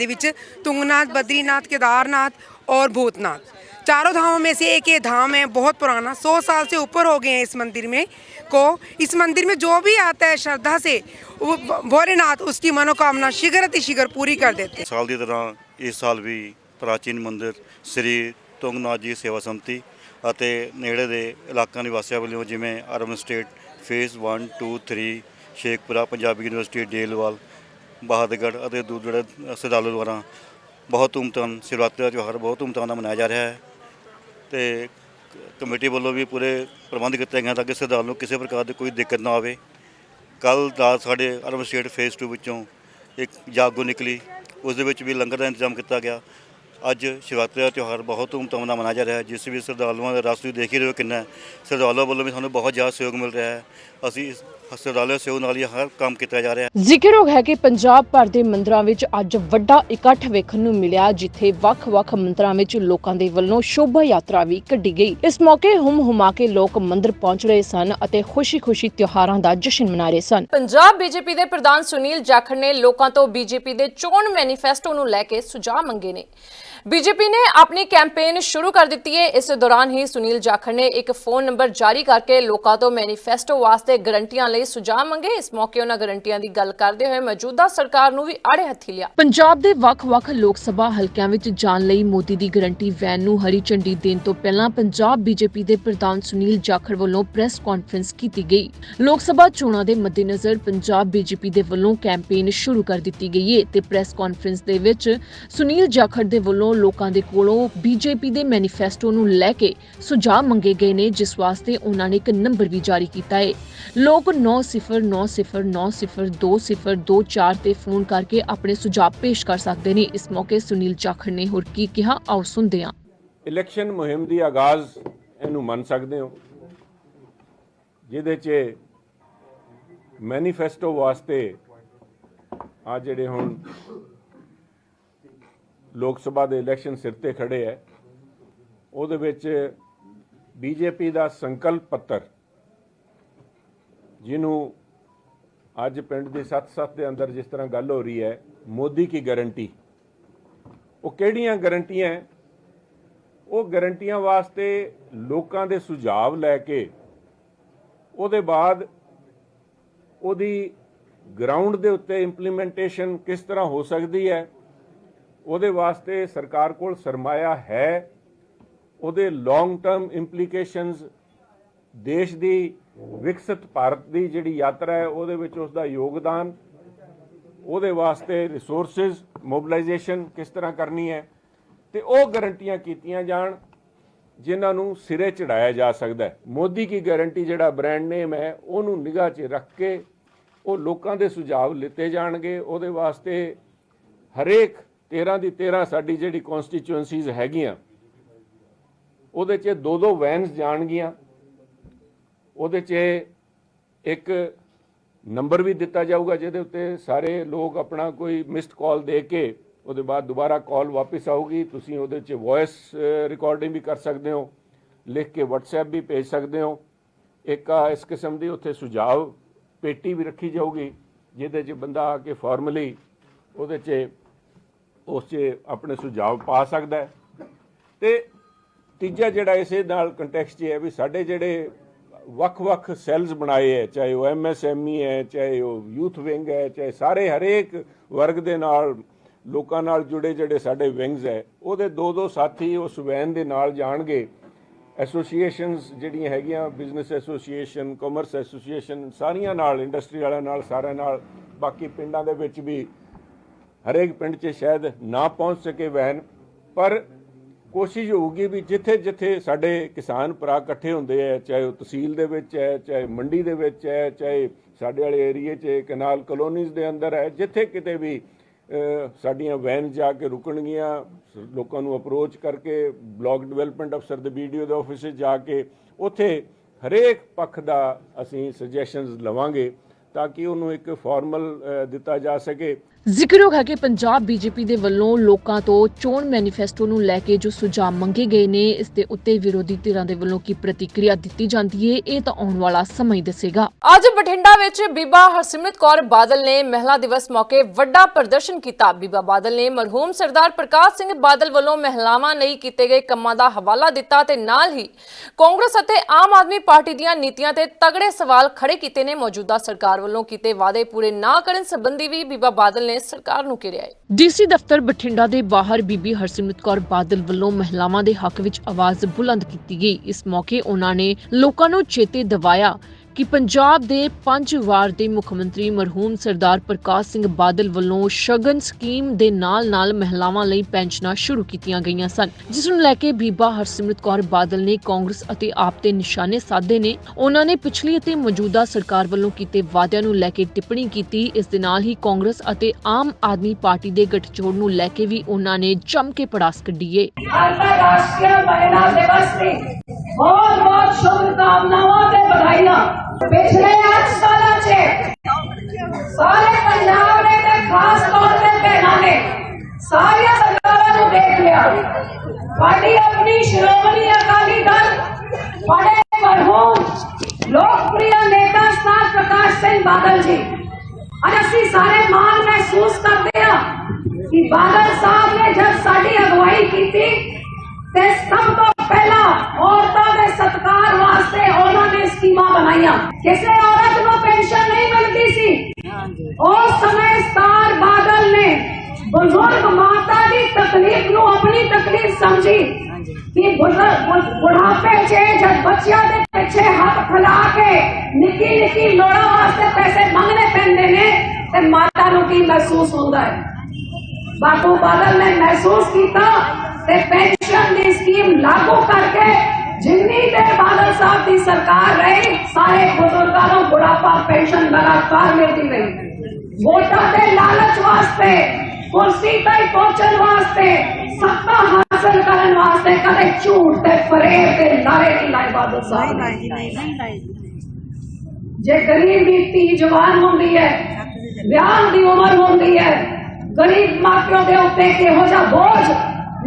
तुंगनाथ, बद्रीनाथ, केदारनाथ और भूतनाथ। चारों धामों में से एक ये धाम है बहुत पुराना सौ साल से ऊपर हो गए हैं इस मंदिर में को इस मंदिर में जो भी आता है श्रद्धा से वो भोलेनाथ उसकी मनोकामना शीघ्र अति शीघ्र पूरी कर देते हैं ਸਾਲ ਦੀ ਤਰ੍ਹਾਂ ਇਸ ਸਾਲ ਵੀ ਪ੍ਰਾਚੀਨ ਮੰਦਿਰ ਸ੍ਰੀ ਤੁੰਗਨਾਥ ਜੀ ਸੇਵਾ ਸੰਮਤੀ ਅਤੇ ਨੇੜੇ ਦੇ ਇਲਾਕਿਆਂ ਨਿਵਾਸੀਆਂ ਵੱਲੋਂ ਜਿਵੇਂ urban estate phase 1 2 3 Shekhpura Punjabi university Delwal Bahadurgarh ਅਤੇ ਦੂਜੇ ਸ਼ਰਧਾਲੂ ਦੁਆਰਾ ਬਹੁਤ ਧੂਮਧਾਮ ਸ਼ਿਵਰਾਤਰੀ ਦਾ ਤਿਉਹਾਰ ਬਹੁਤ ਧੂਮਧਾਮ ਨਾਲ ਮਨਾਇਆ ਜਾ ਰਿਹਾ ਹੈ ਤੇ ਕ- ਕਮੇਟੀ ਵੱਲੋਂ ਵੀ ਪੂਰੇ ਪ੍ਰਬੰਧ ਕੀਤੇ ਗਏ ਤਾਂ ਕਿ ਸ਼ਰਧਾਲੂ ਨੂੰ ਕਿਸੇ ਪ੍ਰਕਾਰ ਦੀ ਕੋਈ ਦਿੱਕਤ ਨਾ ਆਵੇ। ਕੱਲ ਦਾ ਸਾਡੇ ਅਰਬਨ ਸਟੇਟ ਫੇਸ 2 ਵਿੱਚੋਂ ਇੱਕ ਜਾਗੋ ਨਿਕਲੀ। ਉਸ ਦੇ ਵਿੱਚ ਵੀ ਲੰਗਰ ਦਾ ਇੰਤਜ਼ਾਮ ਕੀਤਾ ਗਿਆ। ਅੱਜ ਸ਼ਿਵਰਾਤਰੀ ਦਾ ਤਿਉਹਾਰ ਬਹੁਤ ਧੂਮਧਾਮ ਨਾਲ ਮਨਾਇਆ ਜਾ ਰਿਹਾ ਹੈ। ਜਿਸ ਵਿੱਚ ਸ਼ਰਧਾਲੂਆਂ ਦਾ ਰਸ ਤੁਸੀਂ ਦੇਖ ਹੀ ਰਹੇ ਹੋ ਕਿੰਨਾ ਹੈ। ਸ਼ਰਧਾਲੂਆਂ ਵੱਲੋਂ ਵੀ ਸਾਨੂੰ ਬਹੁਤ ਜ਼ਿਆਦਾ ਸਹਿਯੋਗ ਮਿਲ ਰਿਹਾ ਹੈ। ਅਸੀਂ ਦੇ ਸਹਿਯੋਗ ਨਾਲ ਹੀ ਹਰ ਕੰਮ ਕੀਤਾ ਜਾ ਰਿਹਾ ਹੈ। ਜ਼ਿਕਰਯੋਗ ਹੈ ਕਿ ਪੰਜਾਬ ਭਰ ਦੇ ਮੰਦਰਾਂ ਵਿੱਚ ਅੱਜ ਵੱਡਾ ਇਕੱਠ ਵੇਖਣ ਨੂੰ ਮਿਲਿਆ ਜਿੱਥੇ ਵੱਖ-ਵੱਖ ਮੰਦਰਾਂ ਵਿੱਚ ਲੋਕਾਂ ਦੇ ਵੱਲੋਂ ਸ਼ੋਭਾ ਯਾਤਰਾ ਵੀ ਕੱਢੀ ਗਈ। ਇਸ ਮੌਕੇ ਹੁਮ ਹੁਮਾ ਕੇ ਲੋਕ ਮੰਦਿਰ ਪਹੁੰਚ ਰਹੇ ਸਨ ਅਤੇ ਖੁਸ਼ੀ-ਖੁਸ਼ੀ ਤਿਉਹਾਰਾਂ ਦਾ ਜਸ਼ਨ ਮਨਾ ਰਹੇ ਸਨ। ਪੰਜਾਬ ਬੀਜੇਪੀ ਦੇ ਪ੍ਰਧਾਨ ਸੁਨੀਲ ਜਾਖੜ ਨੇ ਲੋਕਾਂ ਤੋਂ ਬੀਜੇਪੀ ਦੇ ਚੋਣ ਮੈਨੀਫੈਸਟੋ ਨੂੰ ਲੈ ਕੇ ਸੁਝਾਅ ਮੰਗੇ ਨੇ। ਬੀਜੇਪੀ ਨੇ ਆਪਣੀ ਕੈਂਪੇਨ ਸ਼ੁਰੂ ਕਰ ਦਿੱਤੀ ਹੈ। ਇਸ ਦੌਰਾਨ ਹੀ ਸੁਨੀਲ ਜਾਖੜ ਨੇ ਇੱਕ ਫੋਨ ਨੰਬਰ ਜਾਰੀ ਕਰਕੇ ਲੋਕਾਂ ਤੋਂ ਮੈਨੀਫੈਸਟੋ ਵਾਸਤੇ ਗਰੰਟੀਆਂ ਲਈ ਸੁਝਾਅ ਮੰਗੇ। ਇਸ ਮੌਕੇ ਉਹਨਾਂ ਗਰੰਟੀਆਂ ਦੀ ਗੱਲ ਕਰਦੇ ਹੋਏ ਮੌਜੂਦਾ ਸਰਕਾਰ ਨੂੰ ਵੀ ਆੜੇ ਹੱਥੀ ਲਿਆ। ਪੰਜਾਬ ਦੇ ਵੱਖ-ਵੱਖ ਲੋਕ ਸਭਾ ਹਲਕਿਆਂ ਵਿੱਚ ਜਾਣ ਲਈ ਮੋਦੀ ਦੀ ਗਰੰਟੀ ਵੈਨ ਨੂੰ ਹਰੀ ਝੰਡੀ ਦੇਣ ਤੋਂ ਪਹਿਲਾਂ ਪੰਜਾਬ ਬੀਜੇਪੀ ਦੇ ਪ੍ਰਧਾਨ ਸੁਨੀਲ ਜਾਖੜ ਵੱਲੋਂ ਪ੍ਰੈਸ ਕਾਨਫਰੰਸ ਕੀਤੀ ਗਈ। ਲੋਕ ਸਭਾ ਚੋਣਾਂ ਦੇ ਮੱਦੇਨਜ਼ਰ ਪੰਜਾਬ ਬੀਜੇਪੀ ਦੇ ਵੱਲੋਂ ਕੈਂਪੇਨ ਸ਼ੁਰੂ ਕਰ ਦਿੱਤੀ ਗਈ ਹੈ ਤੇ ਪ੍ਰੈਸ ਕਾਨਫਰੰਸ ਦੇ ਵਿੱਚ ਸੁਨੀਲ ਜਾਖੜ ਦੇ ਵੱਲੋਂ ਲੋਕਾਂ ਦੇ ਕੋਲੋਂ ਬੀਜੇਪੀ ਦੇ ਮੈਨੀਫੈਸਟੋ ਨੂੰ ਲੈ ਕੇ ਸੁਝਾਅ ਮੰਗੇ ਗਏ ਨੇ, ਜਿਸ ਵਾਸਤੇ ਉਹਨਾਂ ਨੇ ਇੱਕ ਨੰਬਰ ਵੀ ਜਾਰੀ ਕੀਤਾ ਹੈ ਲੋਕ 90902024 ਤੇ ਫੋਨ ਕਰਕੇ ਆਪਣੇ ਸੁਝਾਅ ਪੇਸ਼ ਕਰ ਸਕਦੇ ਨੇ। ਇਸ ਮੌਕੇ ਸੁਨੀਲ ਜਾਖੜ ਨੇ ਹੋਰ ਕੀ ਕਿਹਾ, ਆਓ ਸੁਣਦੇ ਹਾਂ। ਇਲੈਕਸ਼ਨ ਮੁਹਿੰਮ ਦੀ ਆਗਾਜ਼ ਇਹਨੂੰ ਮੰਨ ਸਕਦੇ ਹੋ, ਜਿਹਦੇ 'ਚ ਮੈਨੀਫੈਸਟੋ ਵਾਸਤੇ ਆ ਜਿਹੜੇ ਹੁਣ ਲੋਕ ਸਭਾ ਦੇ ਇਲੈਕਸ਼ਨ ਸਿਰ ਤੇ ਖੜੇ ਹੈ ਉਹਦੇ ਵਿੱਚ ਬੀਜੇਪੀ ਦਾ ਸੰਕਲਪ ਪੱਤਰ, ਜਿਹਨੂੰ ਅੱਜ ਪਿੰਡ ਦੀ ਸੱਤ-ਸੱਤ ਦੇ ਅੰਦਰ ਜਿਸ ਤਰ੍ਹਾਂ ਗੱਲ ਹੋ ਰਹੀ ਹੈ ਮੋਦੀ ਕੀ ਗਾਰੰਟੀ। ਉਹ ਕਿਹੜੀਆਂ ਗਾਰੰਟੀਆਂ ਹੈ ਉਹ ਗਾਰੰਟੀਆਂ ਵਾਸਤੇ ਲੋਕਾਂ ਦੇ ਸੁਝਾਅ ਲੈ ਕੇ, ਉਹਦੇ ਬਾਅਦ ਉਹਦੀ ਗਰਾਊਂਡ ਦੇ ਉੱਤੇ ਇੰਪਲੀਮੈਂਟੇਸ਼ਨ ਕਿਸ ਤਰ੍ਹਾਂ ਹੋ ਸਕਦੀ ਹੈ ਉਹਦੇ ਵਾਸਤੇ ਸਰਕਾਰ ਕੋਲ ਸਰਮਾਇਆ ਹੈ, ਉਹਦੇ ਲੌਂਗ ਟਰਮ ਇੰਪਲੀਕੇਸ਼ਨਸ ਦੇਸ਼ ਦੀ, ਵਿਕਸਿਤ ਭਾਰਤ ਦੀ ਜਿਹੜੀ ਯਾਤਰਾ ਹੈ, ਉਹਦੇ ਵਿੱਚ ਉਸ ਦਾ ਯੋਗਦਾਨ, ਉਹਦੇ ਵਾਸਤੇ ਰਿਸੋਰਸਸ ਮੋਬਿਲਾਈਜੇਸ਼ਨ ਕਿਸ ਤਰ੍ਹਾਂ ਕਰਨੀ ਹੈ, ਤੇ ਉਹ ਗਰੰਟੀਆਂ ਕੀਤੀਆਂ ਜਾਣ, ਜਿਨ੍ਹਾਂ ਨੂੰ ਸਿਰੇ ਚੜਾਇਆ ਜਾ ਸਕਦਾ ਹੈ। ਮੋਦੀ ਕੀ ਗਾਰੰਟੀ ਜਿਹੜਾ ਬ੍ਰਾਂਡ ਨੇਮ ਹੈ, ਉਹਨੂੰ ਨਿਗਾਹ 'ਚ ਰੱਖ ਕੇ ਉਹ ਲੋਕਾਂ ਦੇ ਸੁਝਾਅ ਲਿੱਤੇ ਜਾਣਗੇ, ਉਹਦੇ ਵਾਸਤੇ ਹਰੇਕ 13 ਦੀ 13 ਸਾਡੀ ਜਿਹੜੀ ਕਨਸਟੀਚੁਐਂਸੀਜ਼ ਹੈਗੀਆਂ, ਉਹਦੇ 'ਚ ਦੋ ਦੋ ਵੈਨਸ ਜਾਣਗੀਆਂ, ਉਹਦੇ 'ਚ ਇੱਕ ਨੰਬਰ ਵੀ ਦਿੱਤਾ ਜਾਊਗਾ, ਜਿਹਦੇ ਉੱਤੇ ਸਾਰੇ ਲੋਕ ਆਪਣਾ ਕੋਈ ਮਿਸਡ ਕਾਲ ਦੇ ਕੇ ਉਹਦੇ ਬਾਅਦ ਦੁਬਾਰਾ ਕਾਲ ਵਾਪਸ ਆਊਗੀ। ਤੁਸੀਂ ਉਹਦੇ 'ਚ ਵੌਇਸ ਰਿਕਾਰਡਿੰਗ ਵੀ ਕਰ ਸਕਦੇ ਹੋ, ਲਿਖ ਕੇ WhatsApp ਵੀ ਭੇਜ ਸਕਦੇ ਹੋ। ਇੱਕ ਆ ਇਸ ਕਿਸਮ ਦੀ ਉੱਥੇ ਸੁਝਾਅ ਪੇਟੀ ਵੀ ਰੱਖੀ ਜਾਊਗੀ, ਜਿਹਦੇ 'ਚ ਬੰਦਾ ਆ ਕੇ ਫਾਰਮਲੀ ਉਹਦੇ 'ਚ ਉਸ 'ਚ ਆਪਣੇ ਸੁਝਾਅ ਪਾ ਸਕਦਾ ਹੈ। ਤੇ ਤੀਜਾ ਜਿਹੜਾ ਇਸੇ ਨਾਲ ਕੰਟੈਕਸਟ 'ਚ ਹੈ ਵੀ ਸਾਡੇ ਜਿਹੜੇ ਵੱਖ-ਵੱਖ ਸੈੱਲਸ ਬਣਾਏ ਹੈ, ਚਾਹੇ ਉਹ ਐਮਐਸਐਮਈ ਹੈ, ਚਾਹੇ ਉਹ ਯੂਥ ਵਿੰਗ ਹੈ, ਚਾਹੇ ਸਾਰੇ ਹਰੇਕ ਵਰਗ ਦੇ ਨਾਲ, ਲੋਕਾਂ ਨਾਲ ਜੁੜੇ ਜਿਹੜੇ ਸਾਡੇ ਵਿੰਗਸ ਹੈ, ਉਹਦੇ ਦੋ ਦੋ ਸਾਥੀ ਉਸ ਵੈਨ ਦੇ ਨਾਲ ਜਾਣਗੇ। ਐਸੋਸੀਏਸ਼ਨਸ ਜਿਹੜੀਆਂ ਹੈਗੀਆਂ ਬਿਜ਼ਨਸ ਐਸੋਸੀਏਸ਼ਨ ਕਮਰਸ ਐਸੋਸੀਏਸ਼ਨ ਸਾਰੀਆਂ ਨਾਲ ਇੰਡਸਟਰੀ ਵਾਲਿਆਂ ਨਾਲ, ਸਾਰਿਆਂ ਨਾਲ, ਬਾਕੀ ਪਿੰਡਾਂ ਦੇ ਵਿੱਚ ਵੀ ਹਰੇਕ ਪਿੰਡ 'ਚ ਸ਼ਾਇਦ ਨਾ ਪਹੁੰਚ ਸਕੇ ਵੈਨ ਪਰ ਕੋਸ਼ਿਸ਼ ਹੋਊਗੀ ਵੀ ਜਿੱਥੇ ਜਿੱਥੇ ਸਾਡੇ ਕਿਸਾਨ ਭਰਾ ਇਕੱਠੇ ਹੁੰਦੇ ਆ ਚਾਹੇ ਉਹ ਤਹਿਸੀਲ ਦੇ ਵਿੱਚ ਹੈ ਚਾਹੇ ਮੰਡੀ ਦੇ ਵਿੱਚ ਹੈ ਚਾਹੇ ਸਾਡੇ ਵਾਲੇ ਏਰੀਏ 'ਚ ਕਨਾਲ ਕਲੋਨੀਜ਼ ਦੇ ਅੰਦਰ ਹੈ ਜਿੱਥੇ ਕਿਤੇ ਵੀ ਸਾਡੀਆਂ ਵੈਨ ਜਾ ਕੇ ਰੁਕਣਗੀਆਂ, ਲੋਕਾਂ ਨੂੰ ਅਪਰੋਚ ਕਰਕੇ ਬਲਾਕ ਡਿਵੈਲਪਮੈਂਟ ਅਫਸਰ ਦੇ ਵੀਡੀਓ ਦੇ ਆਫਿਸ 'ਚ ਜਾ ਕੇ, ਉੱਥੇ ਹਰੇਕ ਪੱਖ ਦਾ ਅਸੀਂ ਸੁਜੈਸ਼ਨਸ ਲਵਾਂਗੇ। ਤਾਂ ਕਿ ਉਹਨੂੰ ਇੱਕ ਫਾਰਮਲ ਦਿੱਤਾ ਜਾ ਸਕੇ। ਜ਼ਿਕਰਯੋਗ ਹੈ ਕਿ ਪੰਜਾਬ ਬੀਜੇਪੀ ਦੇ ਵੱਲੋਂ ਲੋਕਾਂ ਤੋਂ ਚੋਣ ਮੈਨੀਫੈਸਟੋ ਨੂੰ ਲੈ ਕੇ ਜੋ ਸੁਝਾਅ ਮੰਗੇ ਗਏ ਨੇ ਇਸ ਦੇ ਉੱਤੇ ਵਿਰੋਧੀ ਧਿਰਾਂ ਦੇ ਵੱਲੋਂ ਕੀ ਪ੍ਰਤੀਕਿਰਿਆ ਦਿੱਤੀ ਜਾਂਦੀ ਹੈ ਇਹ ਤਾਂ ਆਉਣ ਵਾਲਾ ਸਮਾਂ ਹੀ ਦੱਸੇਗਾ। ਅੱਜ ਬਠਿੰਡਾ ਵਿੱਚ ਬੀਬਾ ਹਰਸਿਮਰਤ ਕੌਰ ਬਾਦਲ ਨੇ ਮਹਿਲਾ ਦਿਵਸ ਮੌਕੇ ਵੱਡਾ ਪ੍ਰਦਰਸ਼ਨ ਕੀਤਾ। ਬੀਬਾ ਬਾਦਲ ਨੇ ਮਰਹੂਮ ਸਰਦਾਰ ਪ੍ਰਕਾਸ਼ ਸਿੰਘ ਬਾਦਲ ਵੱਲੋਂ ਮਹਿਲਾਵਾਂ ਲਈ ਕੀਤੇ ਗਏ ਕੰਮਾਂ ਦਾ ਹਵਾਲਾ ਦਿੱਤਾ ਤੇ ਨਾਲ ਹੀ ਕਾਂਗਰਸ ਅਤੇ ਆਮ ਆਦਮੀ ਪਾਰਟੀ ਦੀਆਂ ਨੀਤੀਆਂ ਤੇ ਤਗੜੇ ਸਵਾਲ ਖੜੇ ਕੀਤੇ ਨੇ। ਮੌਜੂਦਾ ਸਰਕਾਰ ਵੱਲੋਂ ਕੀਤੇ ਵਾਅਦੇ ਪੂਰੇ ਨਾ ਕਰਨ ਸੰਬੰਧੀ ਵੀ ਬੀਬਾ ਬਾਦਲ ਨੇ ਸਰਕਾਰ ਨੂੰ ਘੇਰਿਆ ਹੈ। ਡੀਸੀ ਦਫ਼ਤਰ ਬਠਿੰਡਾ ਦੇ ਬਾਹਰ ਬੀਬੀ ਹਰਸਿਮਰਤ ਕੌਰ ਬਾਦਲ ਵੱਲੋਂ ਮਹਿਲਾਵਾਂ ਦੇ ਹੱਕ ਵਿੱਚ ਆਵਾਜ਼ ਬੁਲੰਦ ਕੀਤੀ ਗਈ। ਇਸ ਮੌਕੇ ਉਹਨਾਂ ਨੇ ਲੋਕਾਂ ਨੂੰ ਚੇਤੇ ਦਿਵਾਇਆ। ਕਿ ਪੰਜਾਬ ਦੇ ਪੰਜ ਵਾਰ ਦੇ ਮੁੱਖ ਮੰਤਰੀ ਮਰਹੂਮ ਸਰਦਾਰ ਪ੍ਰਕਾਸ਼ ਸਿੰਘ ਬਾਦਲ ਵੱਲੋਂ ਸ਼ਗਨ ਸਕੀਮ ਦੇ ਨਾਲ-ਨਾਲ ਮਹਿਲਾਵਾਂ ਲਈ ਪੈਨਸ਼ਨਾਂ ਸ਼ੁਰੂ ਕੀਤੀਆਂ ਗਈਆਂ ਸਨ, ਜਿਸ ਨੂੰ ਲੈ ਕੇ ਬੀਬਾ ਹਰਸਿਮਰਤ ਕੌਰ ਬਾਦਲ ਨੇ ਕਾਂਗਰਸ ਅਤੇ ਆਪ ਤੇ ਨਿਸ਼ਾਨੇ ਸਾਧੇ ਨੇ। ਉਹਨਾਂ ਨੇ ਪਿਛਲੀ ਅਤੇ ਮੌਜੂਦਾ ਸਰਕਾਰ ਵੱਲੋਂ ਕੀਤੇ ਵਾਅਦਿਆਂ ਨੂੰ ਲੈ ਕੇ ਟਿੱਪਣੀ ਕੀਤੀ। ਇਸ ਦੇ ਨਾਲ ਹੀ ਕਾਂਗਰਸ ਅਤੇ ਆਮ ਆਦਮੀ ਪਾਰਟੀ ਦੇ ਗਠਜੋੜ ਨੂੰ ਲੈ ਕੇ ਵੀ ਉਹਨਾਂ ਨੇ ਜੰਮ ਕੇ ਪੜਾਸ ਕੱਢੀ ਏ। ਅੰਤਰਰਾਸ਼ਟਰੀ ਮਹਿਲਾ ਦਿਵਸ ਦੀ ਬਹੁਤ ਬਹੁਤ ਸ਼ੁਭਕਾਮਨਾਵਾਂ ਤੇ ਵਧਾਈਆਂ ਪਿਛਲੇ 8 ਸਾਲਾਂ 'ਚ ਸਾਰੇ ਪੰਜਾਬ ਨੇ ਤੇ ਖਾਸ ਤੌਰ ਤੇ ਭੈਣਾਂ ਨੇ ਸਾਰੀਆਂ ਸਰਕਾਰਾਂ ਨੂੰ ਦੇਖ ਲਿਆ ਸਾਡੀ ਆਪਣੀ ਸ਼੍ਰੋਮਣੀ ਅਕਾਲੀ ਦਲ ਬੜੇ ਮਰਹੂਮ ਲੋਕਪ੍ਰਿय ਨੇਤਾ ਸਤਾਰ ਪ੍ਰਕਾਸ਼ ਸਿੰਘ ਬਾਦਲ ਜੀ ਅੱਜ ਅਸੀਂ ਸਾਰੇ ਮਾਣ ਮਹਿਸੂਸ ਕਰਦੇ ਹਾਂ ਕਿ ਬਾਦਲ ਸਾਹਿਬ ਨੇ ਜਦ ਸਾਡੀ ਅਗਵਾਈ ਕੀਤੀ ਤੇ ਸਭ ਤੋਂ ਪਹਿਲਾਂ ਔਰਤਾਂ ਦੇ ਸਤਕਾਰ ਵਾਸਤੇ ਉਹਨਾਂ ਨੇ ਸਕੀਮਾਂ ਬਣਾਈਆਂ ਕਿਸੇ ਔਰਤ ਨੂੰ ਪੈਨਸ਼ਨ ਨਹੀਂ ਮਿਲਦੀ ਸੀ ਉਸ ਸਮੇਂ ਸਤਾਰ ਬਾਦਲ ਨੇ ਬਜ਼ੁਰਗ ਮਾਤਾ ਦੀ ਤਕਲੀਫ ਨੂੰ ਆਪਣੀ ਤਕਲੀਫ ਸਮਝੀ ਕਿ ਬੁਢ- ਬੁਢ- ਬੁਢਾਪੇ 'ਚ ਜਦ ਬੱਚਿਆਂ ਦੇ ਪਿੱਛੇ ਹੱਥ ਫੈਲਾ ਕੇ ਨਿੱਕੀ ਨਿੱਕੀ ਲੋੜਾਂ ਵਾਸਤੇ ਪੈਸੇ ਮੰਗਣੇ ਪੈਂਦੇ ਨੇ ਤੇ ਮਾਤਾ ਨੂੰ ਕੀ ਮਹਿਸੂਸ ਹੁੰਦਾ ਹੈ ਬਾਪੂ ਬਾਦਲ ਨੇ ਮਹਿਸੂਸ ਕੀਤਾ ਤੇ ਪੈਨਸ਼ਨ ਦੀ ਸਕੀਮ ਲਾਗੂ ਕਰਕੇ ਜਿੰਨੀ ਦੇਰ ਬਾਦਲ ਸਾਹਿਬ ਦੀ ਸਰਕਾਰ ਰਹੀ ਸਾਰੇ ਬਜ਼ੁਰਗਾਂ ਨੂੰ ਬੁਢਾਪਾ ਪੈਨਸ਼ਨ ਲਗਾਤਾਰ ਮਿਲਦੀ ਰਹੀ ਵੋਟਾਂ ਦੇ ਲਾਲਚ ਵਾਸਤੇ ਕੁਰਸੀ ਤੱਕ ਪਹੁੰਚਣ ਵਾਸਤੇ ਸੱਤਾ ਹਾਸਲ ਕਰਨ ਵਾਸਤੇ ਕਦੇ ਝੂਠ ਤੇ ਫਰੇਬ ਤੇ ਲਾਰੇ ਨਹੀਂ ਲਾਏ ਬਾਦਲ ਸਾਹਿਬ ਨੇ ਜੇ ਗਰੀਬ ਦੀ ਧੀ ਜਵਾਨ ਹੁੰਦੀ ਹੈ ਵਿਆਹ ਦੀ ਉਮਰ ਹੁੰਦੀ ਹੈ ਗਰੀਬ ਮਾਪਿਆਂ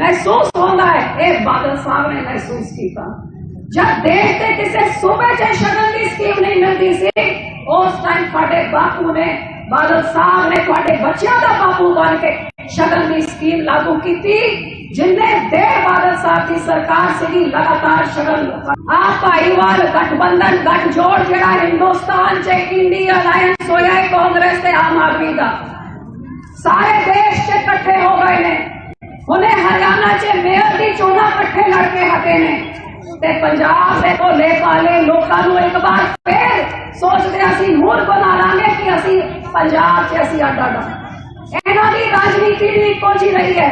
ਦੇ ਉੱਤੇ ਕਿਹੋ ਜਿਹਾ ਬੋਝ ਮਹਿਸੂਸ ਹੁੰਦਾ ਹੈ ਇਹ ਬਾਦਲ ਸਾਹਿਬ ਨੇ ਮਹਿਸੂਸ ਕੀਤਾ ਜਦ ਦੇਸ਼ ਤੇ ਕਿਸੇ ਸੂਬੇ 'ਚ ਸ਼ਗਨ ਦੀ ਸਕੀਮ ਨਹੀਂ ਮਿਲਦੀ ਸੀ ਉਸ ਟਾਈਮ ਤੁਹਾਡੇ ਬਾਪੂ ਨੇ, ਬਾਦਲ ਸਾਹਿਬ ਨੇ ਤੁਹਾਡੇ ਬੱਚਿਆਂ ਦਾ ਬਾਪੂ ਬਣ ਕੇ ਸ਼ਗਨ ਦੀ ਸਕੀਮ ਲਾਗੂ ਕੀਤੀ, ਜਿੰਨੇ ਦੇਰ ਬਾਦਲ ਸਾਹਿਬ ਦੀ ਸਰਕਾਰ ਸੀਗੀ, ਲਗਾਤਾਰ ਸ਼ਗਨ ਆ ਭਾਈਵਾਲ ਗਠਬੰਧਨ ਗੱਠਜੋੜ ਜਿਹੜਾ ਹਿੰਦੁਸਤਾਨ 'ਚ ਇੰਡੀਆ ਅਲਾਈਅੰਸ ਹੋਇਆ ਹੈ ਕਾਂਗਰਸ ਤੇ ਆਮ ਆਦਮੀ ਦਾ। ਸਾਰੇ ਦੇਸ਼ 'ਚ ਇਕੱਠੇ ਹੋ ਗਏ ਨੇ। ਉਹਨੇ ਹਰਿਆਣਾ 'ਚ ਮੇਅਰ ਦੀ ਚੋਣਾਂ ਇਕੱਠੇ ਲੜ ਕੇ ਹਟੇ ਨੇ ਤੇ ਪੰਜਾਬ ਦੇ ਭੋਲੇ ਭਾਲੇ ਲੋਕਾਂ ਨੂੰ ਇੱਕ ਵਾਰ ਫੇਰ ਸੋਚਦੇ ਅਸੀਂ ਮੂਰ ਬਣਾ ਲਾਂਗੇ ਕਿ ਅਸੀਂ ਪੰਜਾਬ 'ਚ ਅਸੀਂ ਅੱਡ ਅੱਡ ਹਾਂ। ਇਹਨਾਂ ਦੀ ਰਾਜਨੀਤੀ ਵੀ ਇੱਕੋ ਜਿਹੀ ਰਹੀ ਹੈ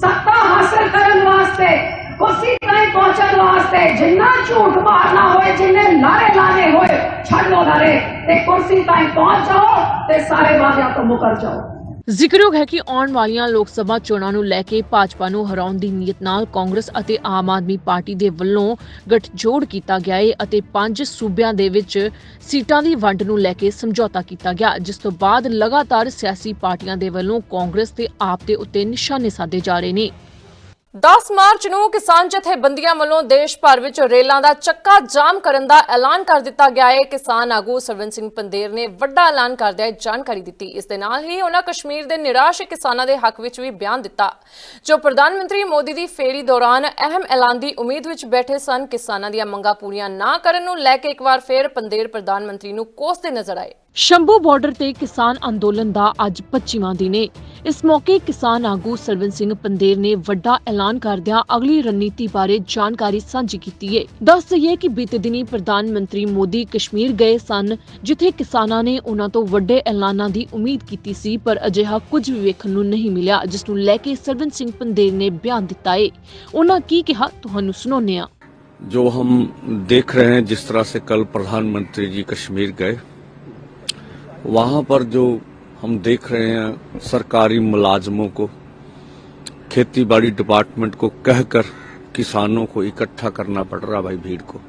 ਸੱਤਾ ਹਾਸਲ ਕਰਨ ਵਾਸਤੇ ਕੁਰਸੀ ਤਾਈਂ ਪਹੁੰਚਣ ਵਾਸਤੇ ਜਿੰਨਾ ਝੂਠ ਮਾਰਨਾ ਹੋਏ ਜਿੰਨੇ ਨਾਰੇ ਲਾਣੇ ਹੋਏ ਛੱਡ ਲੋ ਨਾਰੇ ਤੇ ਕੁਰਸੀ ਤਾਈਂ ਪਹੁੰਚ ਜਾਓ ਤੇ ਸਾਰੇ ਵਾਅਦਿਆਂ ਤੋਂ ਮੁਕਰ ਜਾਓ ਜ਼ਿਕਰਯੋਗ ਹੈ ਕਿ ਆਉਣ ਵਾਲੀਆਂ ਲੋਕ ਸਭਾ ਚੋਣਾਂ ਨੂੰ ਲੈ ਕੇ ਭਾਜਪਾ ਨੂੰ ਹਰਾਉਣ ਦੀ ਨੀਅਤ ਨਾਲ ਕਾਂਗਰਸ ਅਤੇ ਆਮ ਆਦਮੀ ਪਾਰਟੀ ਦੇ ਵੱਲੋਂ ਗਠਜੋੜ ਕੀਤਾ ਗਿਆ ਹੈ ਅਤੇ ਪੰਜ ਸੂਬਿਆਂ ਦੇ ਵਿੱਚ ਸੀਟਾਂ ਦੀ ਵੰਡ ਨੂੰ ਲੈ ਕੇ ਸਮਝੌਤਾ ਕੀਤਾ ਗਿਆ, ਜਿਸ ਤੋਂ ਬਾਅਦ ਲਗਾਤਾਰ ਸਿਆਸੀ ਪਾਰਟੀਆਂ ਦੇ ਵੱਲੋਂ ਕਾਂਗਰਸ ਤੇ ਆਪ ਦੇ ਉੱਤੇ ਨਿਸ਼ਾਨੇ ਸਾਧੇ ਜਾ ਰਹੇ ਨੇ। 10 ਮਾਰਚ ਨੂੰ ਕਿਸਾਨ ਜਥੇਬੰਦੀਆਂ ਵੱਲੋਂ ਦੇਸ਼ ਭਰ ਵਿੱਚ ਰੇਲਾਂ ਦਾ ਚੱਕਾ ਜਾਮ ਕਰਨ ਦਾ ਐਲਾਨ ਕਰ ਦਿੱਤਾ ਗਿਆ ਹੈ। ਕਿਸਾਨ ਆਗੂ ਸਰਵਨ ਸਿੰਘ ਪੰਦੇਰ ਨੇ ਵੱਡਾ ਐਲਾਨ ਕਰਦਿਆਂ ਜਾਣਕਾਰੀ ਦਿੱਤੀ। ਇਸ ਦੇ ਨਾਲ ਹੀ ਉਹਨਾਂ ਕਸ਼ਮੀਰ ਦੇ ਨਿਰਾਸ਼ ਕਿਸਾਨਾਂ ਦੇ ਹੱਕ ਵਿੱਚ ਵੀ ਬਿਆਨ ਦਿੱਤਾ, ਜੋ ਪ੍ਰਧਾਨ ਮੰਤਰੀ ਮੋਦੀ ਦੀ ਫੇਰੀ ਦੌਰਾਨ ਅਹਿਮ ਐਲਾਨ ਦੀ ਉਮੀਦ ਵਿੱਚ ਬੈਠੇ ਸਨ। ਕਿਸਾਨਾਂ ਦੀਆਂ ਮੰਗਾਂ ਪੂਰੀਆਂ ਨਾ ਕਰਨ ਨੂੰ ਲੈ ਕੇ ਇੱਕ ਵਾਰ ਫੇਰ ਪੰਦੇਰ ਪ੍ਰਧਾਨ ਮੰਤਰੀ ਨੂੰ ਕੋਸਦੇ ਨਜ਼ਰ ਆਏ। ਸ਼ੰਭੂ ਬਾਰਡਰ ਤੇ ਕਿਸਾਨ ਅੰਦੋਲਨ ਦਾ ਅੱਜ 25ਵਾਂ ਦਿਨ ਹੈ ਇਸ ਮੌਕੇ ਕਿਸਾਨ ਆਗੂ ਸਰਵਨ ਸਿੰਘ ਪੰਦੇਰ ਨੇ ਵੱਡਾ ਐਲਾਨ ਕਰਦਿਆਂ ਅਗਲੀ ਰਣਨੀਤੀ ਬਾਰੇ ਜਾਣਕਾਰੀ ਸਾਂਝੀ ਕੀਤੀ ਹੈ ਦੱਸ ਦਈਏ ਕਿ ਬੀਤੇ ਦਿਨੀ ਪ੍ਰਧਾਨ ਮੰਤਰੀ ਮੋਦੀ ਕਸ਼ਮੀਰ ਗਏ ਸਨ ਜਿੱਥੇ ਕਿਸਾਨਾਂ ਨੇ ਉਹਨਾਂ ਤੋਂ ਵੱਡੇ ਐਲਾਨਾਂ ਦੀ ਉਮੀਦ ਕੀਤੀ ਸੀ ਪਰ ਅਜਿਹਾ ਕੁਝ ਵੀ ਵੇਖਣ ਨੂੰ ਨਹੀਂ ਮਿਲਿਆ ਜਿਸ ਨੂੰ ਲੈ ਕੇ ਸਰਵਨ ਸਿੰਘ ਪੰਦੇਰ ਨੇ ਬਿਆਨ ਦਿੱਤਾ ਹੈ ਉਹਨਾਂ ਕੀ ਕਿਹਾ ਤੁਹਾਨੂੰ ਸੁਣਾਉਂਦੇ ਹਾਂ जो हम देख रहे हैं जिस तरह से कल प्रधानमंत्री जी कश्मीर गए वहां पर जो हम देख रहे हैं सरकारी मुलाजमों को खेती बाड़ी डिपार्टमेंट को कहकर किसानों को इकट्ठा करना पड़ रहा भाई भीड़ को।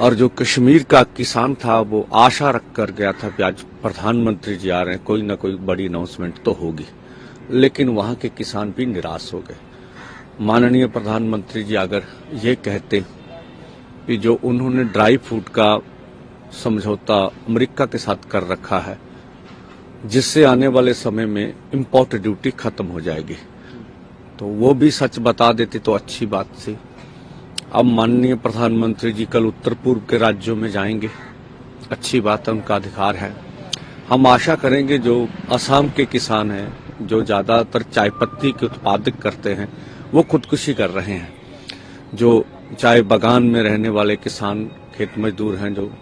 और जो कश्मीर का किसान था, वो आशा रख कर गया था कि आज प्रधानमंत्री जी आ रहे हैं, कोई ना कोई बड़ी अनाउंसमेंट तो होगी। लेकिन वहाँ के किसान भी निराश हो गए। माननीय प्रधानमंत्री जी अगर ये कहते कि जो उन्होंने ड्राई फ्रूट का समझौता अमेरिका के साथ कर रखा है जिससे आने वाले समय में इम्पोर्ट ड्यूटी खत्म हो जाएगी। तो वो भी सच बता देते तो अच्छी बात थी। अब माननीय प्रधानमंत्री जी कल उत्तर पूर्व के राज्यों में जाएँगे। अच्छी बात है, उनका अधिकार है। हम आशा करेंगे जो असम के किसान हैं, जो ज़्यादातर चाय पत्ती के उत्पादक करते हैं, वो खुदकुशी कर रहे हैं। जो चाय बागान में रहने वाले किसान, खेत मजदूर हैं, जो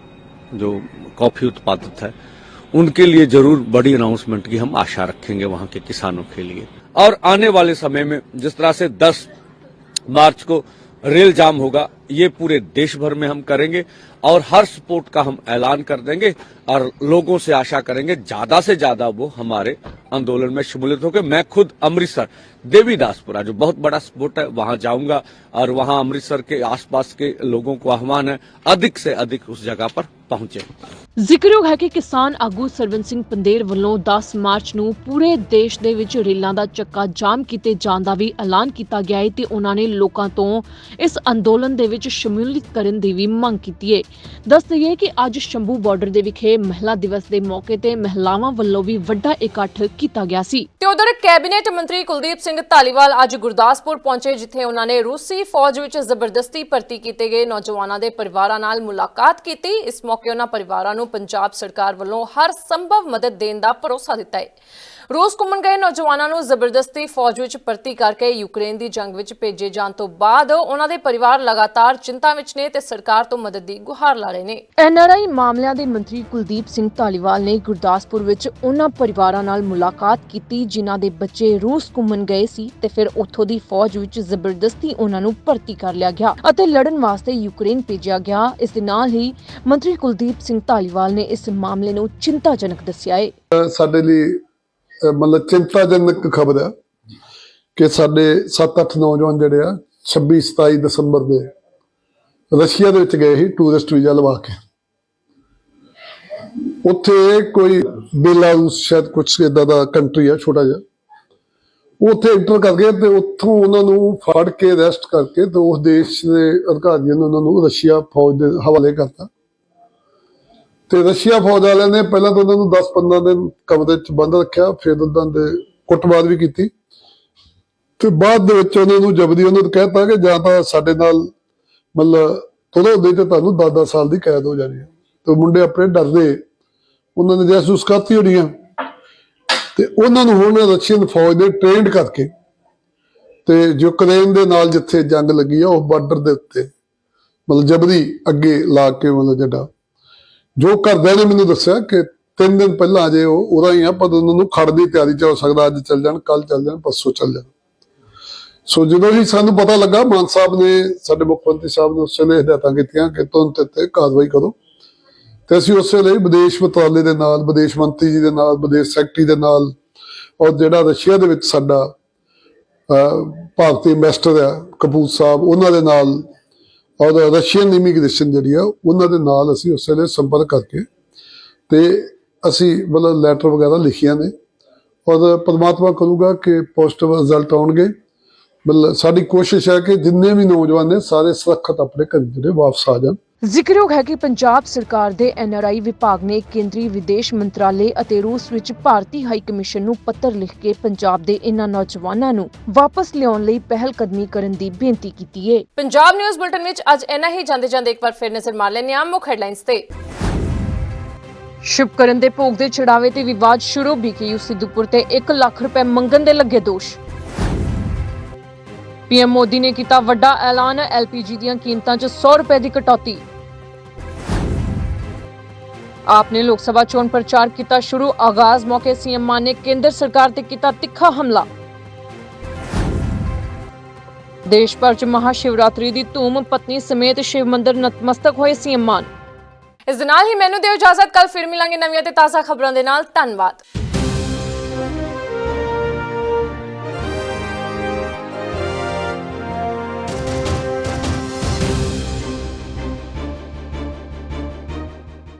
जो कॉफ़ी उत्पादित है उनके लिए जरूर बड़ी अनाउंसमेंट की हम आशा रखेंगे वहां के किसानों के लिए और आने वाले समय में जिस तरह से 10 मार्च को रेल जाम होगा ये पूरे देश भर में हम करेंगे और हर स्पोर्ट का हम ऐलान कर देंगे और लोगों से आशा करेंगे ज्यादा से ज्यादा वो हमारे आंदोलन में शमूलियत होकर मैं खुद अमृतसर देवीदासपुरा जो बहुत बड़ा स्पोर्ट है वहां जाऊंगा और वहां अमृतसर के आसपास के लोगों को आह्वान है अधिक से अधिक उस जगह पर पहुंचे ਜ਼ਿਕਰਯੋਗ ਹੈ ਕਿ ਕਿਸਾਨ ਆਗੂ ਸਰਵਨ ਸਿੰਘ ਪੰਦੇਰ ਵੱਲੋਂ 10 ਮਾਰਚ ਨੂੰ ਪੂਰੇ ਦੇਸ਼ ਦੇ ਵਿੱਚ ਰੇਲਾਂ ਦਾ ਚੱਕਾ ਜਾਮ ਕੀਤੇ ਜਾਣ ਦਾ ਵੀ ਐਲਾਨ ਕੀਤਾ ਗਿਆ ਹੈ ਤੇ ਉਹਨਾਂ ਨੇ ਲੋਕਾਂ ਤੋਂ ਇਸ ਅੰਦੋਲਨ ਦੇ ਵਿੱਚ ਸ਼ਮੂਲੀਅਤ ਕਰਨ ਦੀ ਵੀ ਮੰਗ ਕੀਤੀ ਹੈ। ਦੱਸ ਦਈਏ ਕਿ ਅੱਜ ਸ਼ੰਭੂ ਬਾਰਡਰ ਦੇ ਵਿਖੇ ਮਹਿਲਾ ਦਿਵਸ ਦੇ ਮੌਕੇ ਤੇ ਮਹਿਲਾਵਾਂ ਵੱਲੋਂ ਵੀ ਵੱਡਾ ਇਕੱਠ ਕੀਤਾ ਗਿਆ ਸੀ। ਤੇ ਉਧਰ ਕੈਬਨਿਟ ਮੰਤਰੀ ਕੁਲਦੀਪ ਸਿੰਘ ਧਾਲੀਵਾਲ ਅੱਜ ਗੁਰਦਾਸਪੁਰ ਪਹੁੰਚੇ, ਜਿੱਥੇ ਉਹਨਾਂ ਨੇ ਰੂਸੀ ਫੌਜ ਵਿੱਚ ਜ਼ਬਰਦਸਤੀ ਭਰਤੀ ਕੀਤੇ ਗਏ ਨੌਜਵਾਨਾਂ ਦੇ ਪਰਿਵਾਰਾਂ ਨਾਲ ਮੁਲਾਕਾਤ ਕੀਤੀ। ਇਸ ਮੌਕੇ ਉਹਨਾਂ ਪਰਿਵਾਰਾਂ ਨੂੰ ਪੰਜਾਬ ਸਰਕਾਰ ਵੱਲੋਂ ਹਰ ਸੰਭਵ ਮਦਦ ਦੇਣ ਦਾ ਭਰੋਸਾ ਦਿੱਤਾ ਹੈ। ਰੂਸ ਘੁੰਮਣ ਗਏ ਨੌਜਵਾਨਾਂ ਨੂੰ ਜ਼ਬਰਦਸਤੀ ਫੌਜ ਵਿੱਚ ਭਰਤੀ ਕਰਕੇ ਯੂਕਰੇਨ ਦੀ ਜੰਗ ਵਿੱਚ ਭੇਜੇ ਜਾਣ ਤੋਂ ਬਾਅਦ ਉਹਨਾਂ ਦੇ ਪਰਿਵਾਰ ਲਗਾਤਾਰ ਚਿੰਤਾ ਵਿੱਚ ਨੇ ਤੇ ਸਰਕਾਰ ਤੋਂ ਮਦਦ ਦੀ ਗੁਹਾਰ ਲਾ ਰਹੇ ਨੇ। ਐਨਆਰਆਈ ਮਾਮਲਿਆਂ ਦੇ ਮੰਤਰੀ ਕੁਲਦੀਪ ਸਿੰਘ ਧਾਲੀਵਾਲ ਨੇ ਗੁਰਦਾਸਪੁਰ ਵਿੱਚ ਉਹਨਾਂ ਪਰਿਵਾਰਾਂ ਨਾਲ ਮੁਲਾਕਾਤ ਕੀਤੀ ਜਿਨ੍ਹਾਂ ਦੇ ਬੱਚੇ ਰੂਸ ਘੁੰਮਣ ਗਏ ਸੀ ਤੇ ਫਿਰ ਉੱਥੋਂ ਦੀ ਫੌਜ ਵਿੱਚ ਜ਼ਬਰਦਸਤੀ ਉਹਨਾਂ ਨੂੰ ਭਰਤੀ ਕਰ ਲਿਆ ਗਿਆ ਅਤੇ ਲੜਨ ਵਾਸਤੇ ਯੂਕਰੇਨ ਭੇਜਿਆ ਗਿਆ। ਇਸ ਦੇ ਨਾਲ ਹੀ ਮੰਤਰੀ ਕੁਲਦੀਪ ਸਿੰਘ ਧਾਲੀਵਾਲ ਨੇ ਇਸ ਮਾਮਲੇ ਨੂੰ ਚਿੰਤਾਜਨਕ ਦੱਸਿਆ ਹੈ। ਸਾਡੇ ਲਈ ਮਤਲਬ ਚਿੰਤਾਜਨਕ ਖਬਰ ਆ ਕਿ ਸਾਡੇ 7-8 ਨੌਜਵਾਨ ਜਿਹੜੇ ਆ 26-27 ਦਸੰਬਰ ਦੇ ਰਸ਼ੀਆ ਦੇ ਵਿੱਚ ਗਏ ਸੀ ਟੂਰਿਸਟ ਵੀਜ਼ਾ ਲਵਾ ਕੇ। ਉੱਥੇ ਕੋਈ ਬੇਲਾਰੂਸ ਸ਼ਾਇਦ ਕੁਝ ਇਦਾਂ ਦਾ ਕੰਟਰੀ ਆ, ਛੋਟਾ ਜਿਹਾ। ਉਹ ਉੱਥੇ ਇੰਟਰ ਕਰ ਗਏ ਤੇ ਉੱਥੋਂ ਉਹਨਾਂ ਨੂੰ ਫੜ ਕੇ ਅਰੈਸਟ ਕਰਕੇ ਤੇ ਉਸ ਦੇਸ਼ ਦੇ ਅਧਿਕਾਰੀਆਂ ਨੇ ਉਹਨਾਂ ਨੂੰ ਰਸ਼ੀਆ ਫੌਜ ਦੇ ਹਵਾਲੇ ਕਰਤਾ। ਤੇ ਰਸ਼ੀਆ ਫੌਜ ਵਾਲਿਆਂ ਨੇ ਪਹਿਲਾਂ ਤਾਂ ਉਹਨਾਂ ਨੂੰ 10-15 ਦਿਨ ਕਮਰੇ 'ਚ ਬੰਦ ਰੱਖਿਆ, ਫਿਰ ਉਹਨਾਂ ਦੇ ਕੁੱਟਮਾਰ ਵੀ ਕੀਤੀ। ਤੇ ਬਾਅਦ ਦੇ ਵਿੱਚ ਉਹਨਾਂ ਨੂੰ ਜਬਰੀ ਉਹਨਾਂ ਨੂੰ ਕਹਿਤਾ ਕਿ ਜਾਂ ਤਾਂ ਸਾਡੇ ਨਾਲ ਮਤਲਬ ਤੁਰੋ ਦੇ ਤੇ ਤੁਹਾਨੂੰ 10-10 ਸਾਲ ਦੀ ਕੈਦ ਹੋ ਜਾਣੀ ਹੈ ਤੇ ਮੁੰਡੇ ਆਪਣੇ ਡਰਦੇ। ਉਹਨਾਂ ਨੇ ਜੈਸੂਸ ਕਰਤੀ ਹੋਣੀ ਤੇ ਉਹਨਾਂ ਨੂੰ ਹੁਣ ਰਸ਼ੀਅਨ ਫੌਜ ਨੇ ਟ੍ਰੇਨਡ ਕਰਕੇ ਤੇ ਯੂਕਰੇਨ ਦੇ ਨਾਲ ਜਿੱਥੇ ਜੰਗ ਲੱਗੀ ਆ, ਉਹ ਬਾਰਡਰ ਦੇ ਉੱਤੇ ਮਤਲਬ ਜਬਰੀ ਅੱਗੇ ਲਾ ਕੇ ਮਤਲਬ ਜਿਹੜਾ ਜੋ ਘਰਦਿਆਂ ਨੇ ਮੈਨੂੰ ਦੱਸਿਆ ਕਿ ਤਿੰਨ ਦਿਨ ਪਹਿਲਾਂ ਅਜੇ ਉਹ ਉਰਾਂ ਹੀ ਆ, ਪਰ ਉਹਨਾਂ ਨੂੰ ਖੜ ਦੀ ਤਿਆਰੀ ਚ ਹੋ ਸਕਦਾ, ਅੱਜ ਚੱਲ ਜਾਣ ਕੱਲ ਚੱਲ ਜਾਣ, ਪਰਸੋਂ ਚੱਲ ਜਾਣ। ਸੋ ਜਦੋਂ ਹੀ ਸਾਨੂੰ ਪਤਾ ਲੱਗਾ, ਮਾਨ ਸਾਹਿਬ ਨੇ, ਸਾਡੇ ਮੁੱਖ ਮੰਤਰੀ ਸਾਹਿਬ ਨੇ ਉਸ ਵੇਲੇ ਹਦਾਇਤਾਂ ਕੀਤੀਆਂ ਕਿ ਤੁਰੰਤ ਤੇ ਕਾਰਵਾਈ ਕਰੋ। ਤੇ ਅਸੀਂ ਉਸੇ ਵੇਲੇ ਵਿਦੇਸ਼ ਮੰਤਰਾਲੇ ਦੇ ਨਾਲ, ਵਿਦੇਸ਼ ਮੰਤਰੀ ਜੀ ਦੇ ਨਾਲ, ਵਿਦੇਸ਼ ਸੈਕਟਰੀ ਦੇ ਨਾਲ ਔਰ ਜਿਹੜਾ ਰਸ਼ੀਆ ਦੇ ਵਿੱਚ ਸਾਡਾ ਭਾਰਤੀ ਇੰਵੈਸਟਰ ਆ, ਕਪੂਰ ਸਾਹਿਬ, ਉਹਨਾਂ ਦੇ ਨਾਲ ਔਰ ਰਸ਼ੀਅਨ ਇਮੀਗ੍ਰੇਸ਼ਨ ਜਿਹੜੀ ਆ, ਉਹਨਾਂ ਦੇ ਨਾਲ ਅਸੀਂ ਉਸੇ ਵੇਲੇ ਸੰਪਰਕ ਕਰਕੇ ਤੇ ਅਸੀਂ ਮਤਲਬ ਲੈਟਰ ਵਗੈਰਾ ਲਿਖੀਆਂ ਨੇ। ਔਰ ਪਰਮਾਤਮਾ ਕਰੂਗਾ ਕਿ ਪੋਜ਼ਿਟਿਵ ਰਿਜ਼ਲਟ ਆਉਣਗੇ। ਮਤਲਬ ਸਾਡੀ ਕੋਸ਼ਿਸ਼ ਹੈ ਕਿ ਜਿੰਨੇ ਵੀ ਨੌਜਵਾਨ ਨੇ, ਸਾਰੇ ਸੁਰੱਖਿਅਤ ਆਪਣੇ ਘਰ ਜਿਹੜੇ ਵਾਪਸ ਆ ਜਾਣ। ਜ਼ਿਕਰਯੋਗ ਹੈ ਕਿ ਪੰਜਾਬ ਸਰਕਾਰ ਦੇ ਐਨਆਰਆਈ ਵਿਭਾਗ ਨੇ ਕੇਂਦਰੀ ਵਿਦੇਸ਼ ਮੰਤਰਾਲੇ ਅਤੇ ਰੂਸ ਵਿੱਚ ਭਾਰਤੀ ਹਾਈ ਕਮਿਸ਼ਨ ਨੂੰ ਪੱਤਰ ਲਿਖ ਕੇ ਪੰਜਾਬ ਦੇ ਇਨ੍ਹਾਂ ਨੌਜਵਾਨਾਂ ਨੂੰ ਵਾਪਸ ਲਿਆਉਣ ਲਈ ਪਹਿਲ ਕਦਮੀ ਕਰਨ ਦੀ ਬੇਨਤੀ ਕੀਤੀ ਹੈ ਪੰਜਾਬ ਨਿਊਜ਼ ਬੁਲਟਨ ਵਿੱਚ ਅੱਜ ਇੰਨਾ ਹੀ ਜਾਂਦੇ ਜਾਂਦੇ ਇੱਕ ਵਾਰ ਫਿਰ ਨਜ਼ਰ ਮਾਰ ਲੈਂਦੇ ਹਾਂ। ਮੁੱਖ ਹੈਡਲਾਈਨਸ ਤੇ। ਸ਼ੁਭਕਰਨ ਦੇ ਭੋਗ ਦੇ ਚੜਾਵੇ ਤੇ ਵਿਵਾਦ ਸ਼ੁਰੂ ਬੀਕੇਯੂ ਸਿੱਧੂਪੁਰ ਤੇ 1 ਲੱਖ ਰੁਪਏ ਮੰਗਣ ਦੇ ਲੱਗੇ ਦੋਸ਼। ਪੀਐਮ ਮੋਦੀ ਨੇ ਕੀਤਾ ਵੱਡਾ ਐਲਾਨ ਐਲਪੀਜੀ ਦੀਆਂ ਕੀਮਤਾਂ 'ਚ 100 ਰੁਪਏ ਦੀ ਕਟੌਤੀ। ਆਪ ਨੇ ਲੋਕ ਸਭਾ ਚੋਣ ਪ੍ਰਚਾਰ ਕੀਤਾ ਸ਼ੁਰੂ, ਆਗਾਜ਼ ਮੌਕੇ ਸੀਐਮ ਮਾਨ ਨੇ ਕੇਂਦਰ ਸਰਕਾਰ ਤੇ ਕੀਤਾ ਤਿੱਖਾ ਹਮਲਾ। ਦੇਸ਼ ਭਰ 'ਚ ਮਹਾ ਸ਼ਿਵਰਾਤਰੀ ਦੀ ਧੂਮ, ਪਤਨੀ ਸਮੇਤ ਸ਼ਿਵ ਮੰਦਿਰ ਨਤਮਸਤਕ ਹੋਏ ਸੀਐਮ ਮਾਨ। ਇਸ ਦੇ ਨਾਲ ਹੀ ਮੈਨੂੰ ਦਿਓ ਇਜਾਜ਼ਤ ਕੱਲ ਫਿਰ ਮਿਲਾਂਗੇ ਨਵੀਆਂ ਤੇ ਤਾਜ਼ਾ ਖਬਰਾਂ ਦੇ ਨਾਲ। ਧੰਨਵਾਦ।